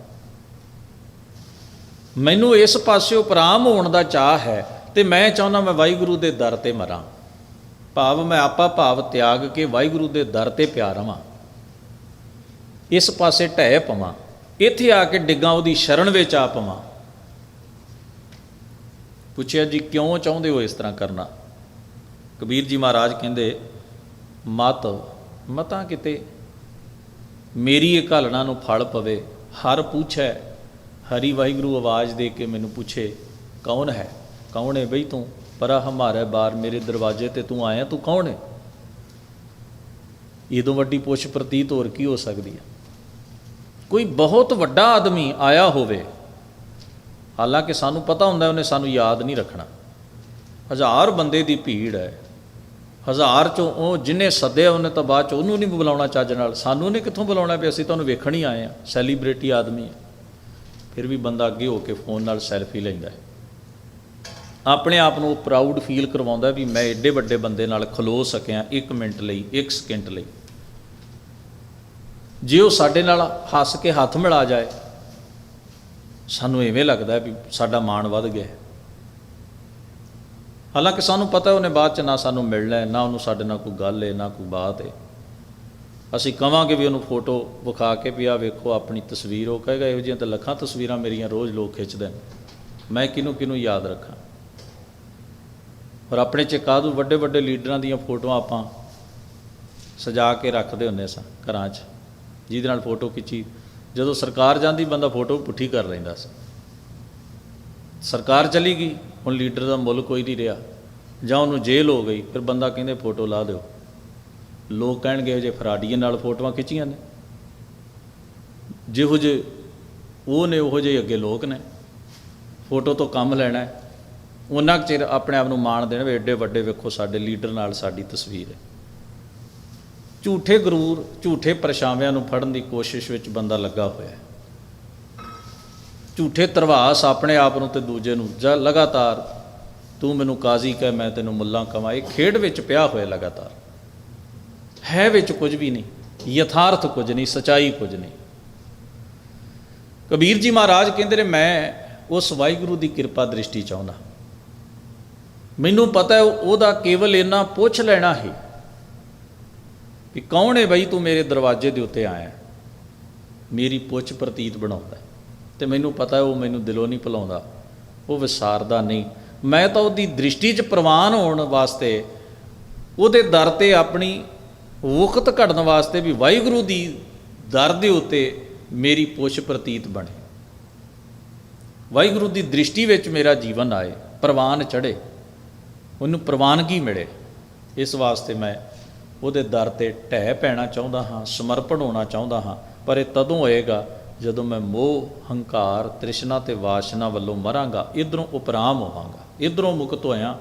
[SPEAKER 1] ਮੈਨੂੰ ਇਸ ਪਾਸਿਓਂ ਪ੍ਰਾਮ ਹੋਣ ਦਾ ਚਾਹ ਹੈ ਤੇ ਮੈਂ ਚਾਹੁੰਦਾ ਮੈਂ ਵਾਹਿਗੁਰੂ ਦੇ ਦਰ ਤੇ ਮਰਾਂ। ਭਾਵ ਮੈਂ ਆਪਾ ਭਾਵ ਤਿਆਗ ਕੇ ਵਾਹਿਗੁਰੂ ਦੇ ਦਰ ਤੇ ਪਿਆ ਰਵਾਂ। ਇਸ ਪਾਸੇ ਢਹਿ ਪਵਾਂ, ਇੱਥੇ ਆ ਕੇ ਡਿੱਗਾ ਉਹਦੀ ਸ਼ਰਨ ਵਿੱਚ ਆ ਪਵਾਂ। ਪੁੱਛਿਆ ਜੀ ਕਿਉਂ ਚਾਹੁੰਦੇ ਹੋ ਇਸ ਤਰ੍ਹਾਂ ਕਰਨਾ? ਕਬੀਰ ਜੀ ਮਹਾਰਾਜ ਕਹਿੰਦੇ, ਮਤ, ਮਤਾਂ ਕਿਤੇ? ਮੇਰੀ ਇਹ ਘਾਲਣਾ ਨੂੰ ਫਲ ਪਵੇ। ਹਰ ਪੁੱਛੈ, ਹਰੀ ਵਾਹਿਗੁਰੂ ਆਵਾਜ਼ ਦੇ ਕੇ ਮੈਨੂੰ ਪੁੱਛੇ, ਕੌਣ ਹੈ? ਕੌਣ ਹੈ ਬਈ ਤੂੰ? ਪਰ ਹਮਾਰੇ ਬਾਰ, ਮੇਰੇ ਦਰਵਾਜ਼ੇ ਤੇ ਤੂੰ ਆਇਆ, ਤੂੰ ਕੌਣ ਹੈ? ਇਦੋਂ ਵੱਡੀ ਪੁੱਛ ਪ੍ਰਤੀਤ ਹੋਰ ਕੀ ਹੋ ਸਕਦੀ ਹੈ? ਕੋਈ ਬਹੁਤ ਵੱਡਾ ਆਦਮੀ ਆਇਆ ਹੋਵੇ ਹਾਲਾਂਕਿ ਸਾਨੂੰ ਪਤਾ ਹੁੰਦਾ ਉਹਨੇ ਸਾਨੂੰ ਯਾਦ ਨਹੀਂ ਰੱਖਣਾ। ਹਜ਼ਾਰ ਬੰਦੇ ਦੀ ਭੀੜ ਹੈ। ਹਜ਼ਾਰ ਚੋਂ ਉਹ ਜਿਨੇ ਸੱਦਿਆ ਉਹਨੇ ਤਾਂ ਬਾਅਦ ਚ ਉਹਨੂੰ ਨਹੀਂ ਬੁਲਾਉਣਾ ਚੱਜ ਨਾਲ। ਸਾਨੂੰ ਉਹਨੇ ਕਿੱਥੋਂ ਬੁਲਾਉਣਾ ਵੀ ਅਸੀਂ ਤੁਹਾਨੂੰ ਵੇਖਣ ਹੀ ਆਏ ਆ। ਸੈਲੀਬ੍ਰਿਟੀ ਆਦਮੀ ਹੈ ਫਿਰ ਵੀ ਬੰਦਾ ਅੱਗੇ ਹੋ ਕੇ ਫੋਨ ਨਾਲ ਸੈਲਫੀ ਲੈਂਦਾ ਹੈ। ਆਪਣੇ ਆਪ ਨੂੰ ਪ੍ਰਾਊਡ ਫੀਲ ਕਰਵਾਉਂਦਾ ਵੀ ਮੈਂ ਏਡੇ ਵੱਡੇ ਬੰਦੇ ਨਾਲ ਖਲੋ ਸਕਿਆ 1 ਮਿੰਟ ਲਈ 1 ਸਕਿੰਟ ਲਈ। ਜੇ ਉਹ ਸਾਡੇ ਨਾਲ ਹੱਸ ਕੇ ਹੱਥ ਮਿਲਾ ਜਾਏ ਸਾਨੂੰ ਐਵੇਂ ਲੱਗਦਾ ਵੀ ਸਾਡਾ ਮਾਣ ਵੱਧ ਗਿਆ ਹਾਲਾਂਕਿ ਸਾਨੂੰ ਪਤਾ ਉਹਨੇ ਬਾਅਦ ਚ ਨਾ ਸਾਨੂੰ ਮਿਲਣਾ ਹੈ, ਨਾ ਉਹਨੂੰ ਸਾਡੇ ਨਾਲ ਕੋਈ ਗੱਲ ਹੈ ਨਾ ਕੋਈ ਬਾਤ ਹੈ। ਅਸੀਂ ਕਵਾਂਗੇ ਵੀ ਉਹਨੂੰ ਫੋਟੋ ਵਿਖਾ ਕੇ ਵੀ ਆ ਵੇਖੋ ਆਪਣੀ ਤਸਵੀਰ ਉਹ ਕਹੇਗਾ ਇਹੋ ਜਿਹੀਆਂ ਤਾਂ ਲੱਖਾਂ ਤਸਵੀਰਾਂ ਮੇਰੀਆਂ ਰੋਜ਼ ਲੋਕ ਖਿੱਚਦੇ ਨੇ। ਮੈਂ ਕਿਹਨੂੰ ਕਿਹਨੂੰ ਯਾਦ ਰੱਖਾਂ? ਔਰ ਆਪਣੇ ਚ ਕਾਦੂ ਵੱਡੇ ਵੱਡੇ ਲੀਡਰਾਂ ਦੀਆਂ ਫੋਟੋਆਂ ਆਪਾਂ ਸਜਾ ਕੇ ਰੱਖਦੇ ਹੁੰਦੇ ਸਾਂ ਘਰਾਂ 'ਚ ਜਿਹਦੇ ਨਾਲ ਫੋਟੋ ਖਿੱਚੀ ਜਦੋਂ ਸਰਕਾਰ ਜਾਂਦੀ, ਬੰਦਾ ਫੋਟੋ ਪੁੱਠੀ ਕਰ ਲੈਂਦਾ ਸੀ। ਸਰਕਾਰ ਚਲੀ ਗਈ, ਹੁਣ ਲੀਡਰ ਦਾ ਮੁੱਲ ਕੋਈ ਨਹੀਂ ਰਿਹਾ। ਜਾਂ ਉਹਨੂੰ ਜੇਲ੍ਹ ਹੋ ਗਈ, ਫਿਰ ਬੰਦਾ ਕਹਿੰਦੇ, ਫੋਟੋ ਲਾ ਦਿਓ। ਲੋਕ ਕਹਿਣਗੇ ਜੇ ਫਰਾਡੀਏ ਨਾਲ ਫੋਟੋਆਂ ਖਿੱਚੀਆਂ ਨੇ। ਜਿਹੋ ਜੇ ਉਹ ਨੇ, ਉਹੋ ਜਿਹੇ ਅੱਗੇ ਲੋਕ ਨੇ। ਫੋਟੋ ਤੋਂ ਕੰਮ ਲੈਣਾ ਉਹਨਾਂ ਕੁ ਚਿਰ ਆਪਣੇ ਆਪ ਨੂੰ ਮਾਣ ਦੇਣ ਵੀ, ਐਡੇ ਵੱਡੇ ਵੇਖੋ, ਸਾਡੇ ਲੀਡਰ ਨਾਲ ਸਾਡੀ ਤਸਵੀਰ ਹੈ। ਝੂਠੇ ਗਰੂਰ, ਝੂਠੇ ਪਰਛਾਵਿਆਂ ਨੂੰ ਫੜਨ ਦੀ ਕੋਸ਼ਿਸ਼ ਵਿੱਚ ਬੰਦਾ ਲੱਗਾ ਹੋਇਆ ਹੈ। ਝੂਠੇ ਤਰਵਾਸ ਆਪਣੇ ਆਪ ਨੂੰ ਤੇ ਦੂਜੇ ਨੂੰ, ਜਾਂ, ਲਗਾਤਾਰ ਤੂੰ ਮੈਨੂੰ ਕਾਜ਼ੀ ਕਹਿ, ਮੈਂ ਤੈਨੂੰ ਮੁੱਲਾ ਕਵਾਂ ਇਹ ਖੇਡ ਵਿੱਚ ਪਿਆ ਹੋਇਆ ਲਗਾਤਾਰ। ਹੈ ਵਿੱਚ ਕੁਝ ਵੀ ਨਹੀਂ, ਯਥਾਰਥ ਕੁਝ ਨਹੀਂ, ਸਚਾਈ ਕੁਝ ਨਹੀਂ। ਕਬੀਰ ਜੀ ਮਹਾਰਾਜ ਕਹਿੰਦੇ ਨੇ, ਮੈਂ ਉਸ ਵਾਹਿਗੁਰੂ ਦੀ ਕਿਰਪਾ ਦ੍ਰਿਸ਼ਟੀ ਚਾਹੁੰਦਾ। ਮੈਨੂੰ ਪਤਾ ਹੈ, ਉਹਦਾ ਕੇਵਲ ਇੰਨਾ ਪੁੱਛ ਲੈਣਾ ਹੀ ਵੀ ਕੌਣ ਹੈ ਬਈ ਤੂੰ ਮੇਰੇ ਦਰਵਾਜ਼ੇ ਦੇ ਉੱਤੇ ਆਇਆ ਮੇਰੀ ਪੁੱਛ ਪ੍ਰਤੀਤ ਬਣਾਉਂਦਾ ਹੈ। ਤੇ ਮੈਨੂੰ ਪਤਾ ਉਹ ਮੈਨੂੰ ਦਿਲੋਂ ਨਹੀਂ ਭੁਲਾਉਂਦਾ। ਉਹ ਵਿਸਾਰਦਾ ਨਹੀਂ। ਮੈਂ ਤਾਂ ਉਹਦੀ ਦ੍ਰਿਸ਼ਟੀ 'ਚ ਪ੍ਰਵਾਨ ਹੋਣ ਵਾਸਤੇ ਉਹਦੇ ਦਰ ਤੇ ਆਪਣੀ ਵਕਤ ਘੜਨ ਵਾਸਤੇ ਵੀ ਵਾਹਿਗੁਰੂ ਦੀ ਦਰ ਦੇ ਉੱਤੇ ਮੇਰੀ ਪੁੱਛ ਪ੍ਰਤੀਤ ਬਣੇ। ਵਾਹਿਗੁਰੂ ਦੀ ਦ੍ਰਿਸ਼ਟੀ ਵਿੱਚ ਮੇਰਾ ਜੀਵਨ ਆਏ, ਪ੍ਰਵਾਨ ਚੜੇ ਉਹਨੂੰ ਪ੍ਰਵਾਨਗੀ ਮਿਲੇ। ਇਸ ਵਾਸਤੇ ਮੈਂ ਉਹਦੇ ਦਰ ਤੇ ਢਹਿ ਪੈਣਾ ਚਾਹੁੰਦਾ ਹਾਂ, ਸਮਰਪਣ ਹੋਣਾ ਚਾਹੁੰਦਾ ਹਾਂ, ਪਰ ਇਹ ਤਦੋਂ ਹੋਏਗਾ ਜਦੋਂ ਮੈਂ ਮੋਹ, ਹੰਕਾਰ, ਤ੍ਰਿਸ਼ਨਾ ਤੇ ਵਾਸ਼ਨਾ ਵੱਲੋਂ ਮਰਾਂਗਾ, ਇਧਰੋਂ ਉਪਰਾਮ ਹੋਵਾਂਗਾ। ਇਧਰੋਂ ਮੁਕਤ ਹੋਇਆ,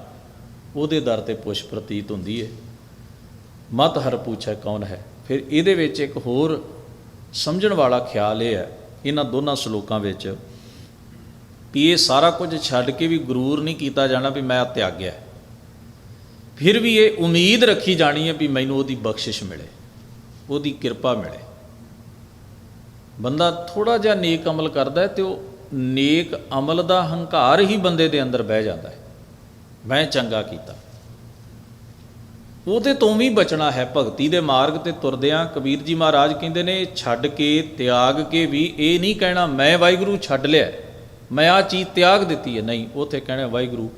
[SPEAKER 1] ਉਹਦੇ ਦਰ ਤੇ ਪੁੱਛ ਪ੍ਰਤੀਤ ਹੁੰਦੀ ਹੈ ਮਤ ਹਰ ਪੁੱਛੈ ਕੌਣ ਹੈ? ਫਿਰ ਇਹਦੇ ਵਿੱਚ ਇੱਕ ਹੋਰ ਸਮਝਣ ਵਾਲਾ ਖਿਆਲ ਇਹ ਹੈ, ਇਹਨਾਂ ਦੋਨਾਂ ਸ਼ਲੋਕਾਂ ਵਿੱਚ, ਵੀ ਇਹ ਸਾਰਾ ਕੁਝ ਛੱਡ ਕੇ ਵੀ ਗਰੂਰ ਨਹੀਂ ਕੀਤਾ ਜਾਣਾ ਵੀ ਮੈਂ ਤਿਆਗਿਆ। ਫਿਰ ਵੀ ਇਹ ਉਮੀਦ ਰੱਖੀ ਜਾਣੀ ਹੈ ਵੀ ਮੈਨੂੰ ਉਹਦੀ ਬਖਸ਼ਿਸ਼ ਮਿਲੇ, ਉਹਦੀ ਕਿਰਪਾ ਮਿਲੇ। ਬੰਦਾ ਥੋੜਾ ਜਿਹਾ ਨੇਕ ਅਮਲ ਕਰਦਾ ਹੈ ਤੇ ਉਹ ਨੇਕ ਅਮਲ ਦਾ ਹੰਕਾਰ ਹੀ ਬੰਦੇ ਦੇ ਅੰਦਰ ਬਹਿ ਜਾਂਦਾ ਹੈ। ਮੈਂ ਚੰਗਾ ਕੀਤਾ। ਉਹਦੇ ਤੋਂ ਵੀ ਬਚਣਾ ਹੈ ਭਗਤੀ ਦੇ ਮਾਰਗ ਤੇ ਤੁਰਦਿਆਂ ਕਬੀਰ ਜੀ ਮਹਾਰਾਜ ਕਹਿੰਦੇ ਨੇ, ਛੱਡ ਕੇ, ਤਿਆਗ ਕੇ ਵੀ ਇਹ ਨਹੀਂ ਕਹਿਣਾ, ਮੈਂ ਵਾਹਿਗੁਰੂ ਛੱਡ ਲਿਆ ਮੈਂ ਆ ਚੀਜ਼ ਤਿਆਗ ਦਿੱਤੀ ਹੈ। ਨਹੀਂ ਉਥੇ ਕਹਿਣਾ ਵਾਹਿਗੁਰੂ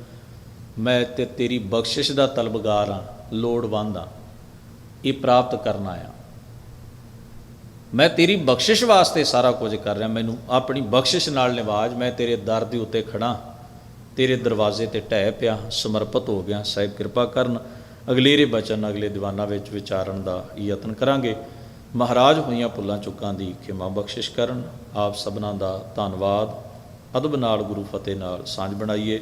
[SPEAKER 1] ਮੈਂ ਤੇ ਤੇਰੀ ਬਖਸ਼ਿਸ਼ ਦਾ ਤਲਬਗਾਰ ਹਾਂ, ਲੋੜਵੰਦ ਹਾਂ। ਇਹ ਪ੍ਰਾਪਤ ਕਰਨਾ ਆਇਆ। ਮੈਂ ਤੇਰੀ ਬਖਸ਼ਿਸ਼ ਵਾਸਤੇ ਸਾਰਾ ਕੁਝ ਕਰ ਰਿਹਾ, ਮੈਨੂੰ ਆਪਣੀ ਬਖਸ਼ਿਸ਼ ਨਾਲ ਨਿਵਾਜ, ਮੈਂ ਤੇਰੇ ਦਰ ਦੇ ਉੱਤੇ ਖੜਾ ਤੇਰੇ ਦਰਵਾਜ਼ੇ ਤੇ ਢਹਿ ਪਿਆ, ਸਮਰਪਿਤ ਹੋ ਗਿਆ। ਸਾਹਿਬ, ਕਿਰਪਾ ਕਰਨ, ਅਗਲੇਰੇ ਬਚਨ, ਅਗਲੇ ਦੀਵਾਨਾਂ ਵਿੱਚ ਵਿਚਾਰਨ ਦਾ ਯਤਨ ਕਰਾਂਗੇ। ਮਹਾਰਾਜ ਹੋਈਆਂ ਪੁੱਲਾਂ ਚੁੱਕਾਂ ਦੀ ਖਿਮਾ ਬਖਸ਼ਿਸ਼ ਕਰਨ। ਆਪ ਸਭਨਾਂ ਦਾ ਧੰਨਵਾਦ। ਅਦਬ ਨਾਲ, ਗੁਰੂ ਫਤਿਹ ਨਾਲ ਸਾਂਝ ਬਣਾਈਏ।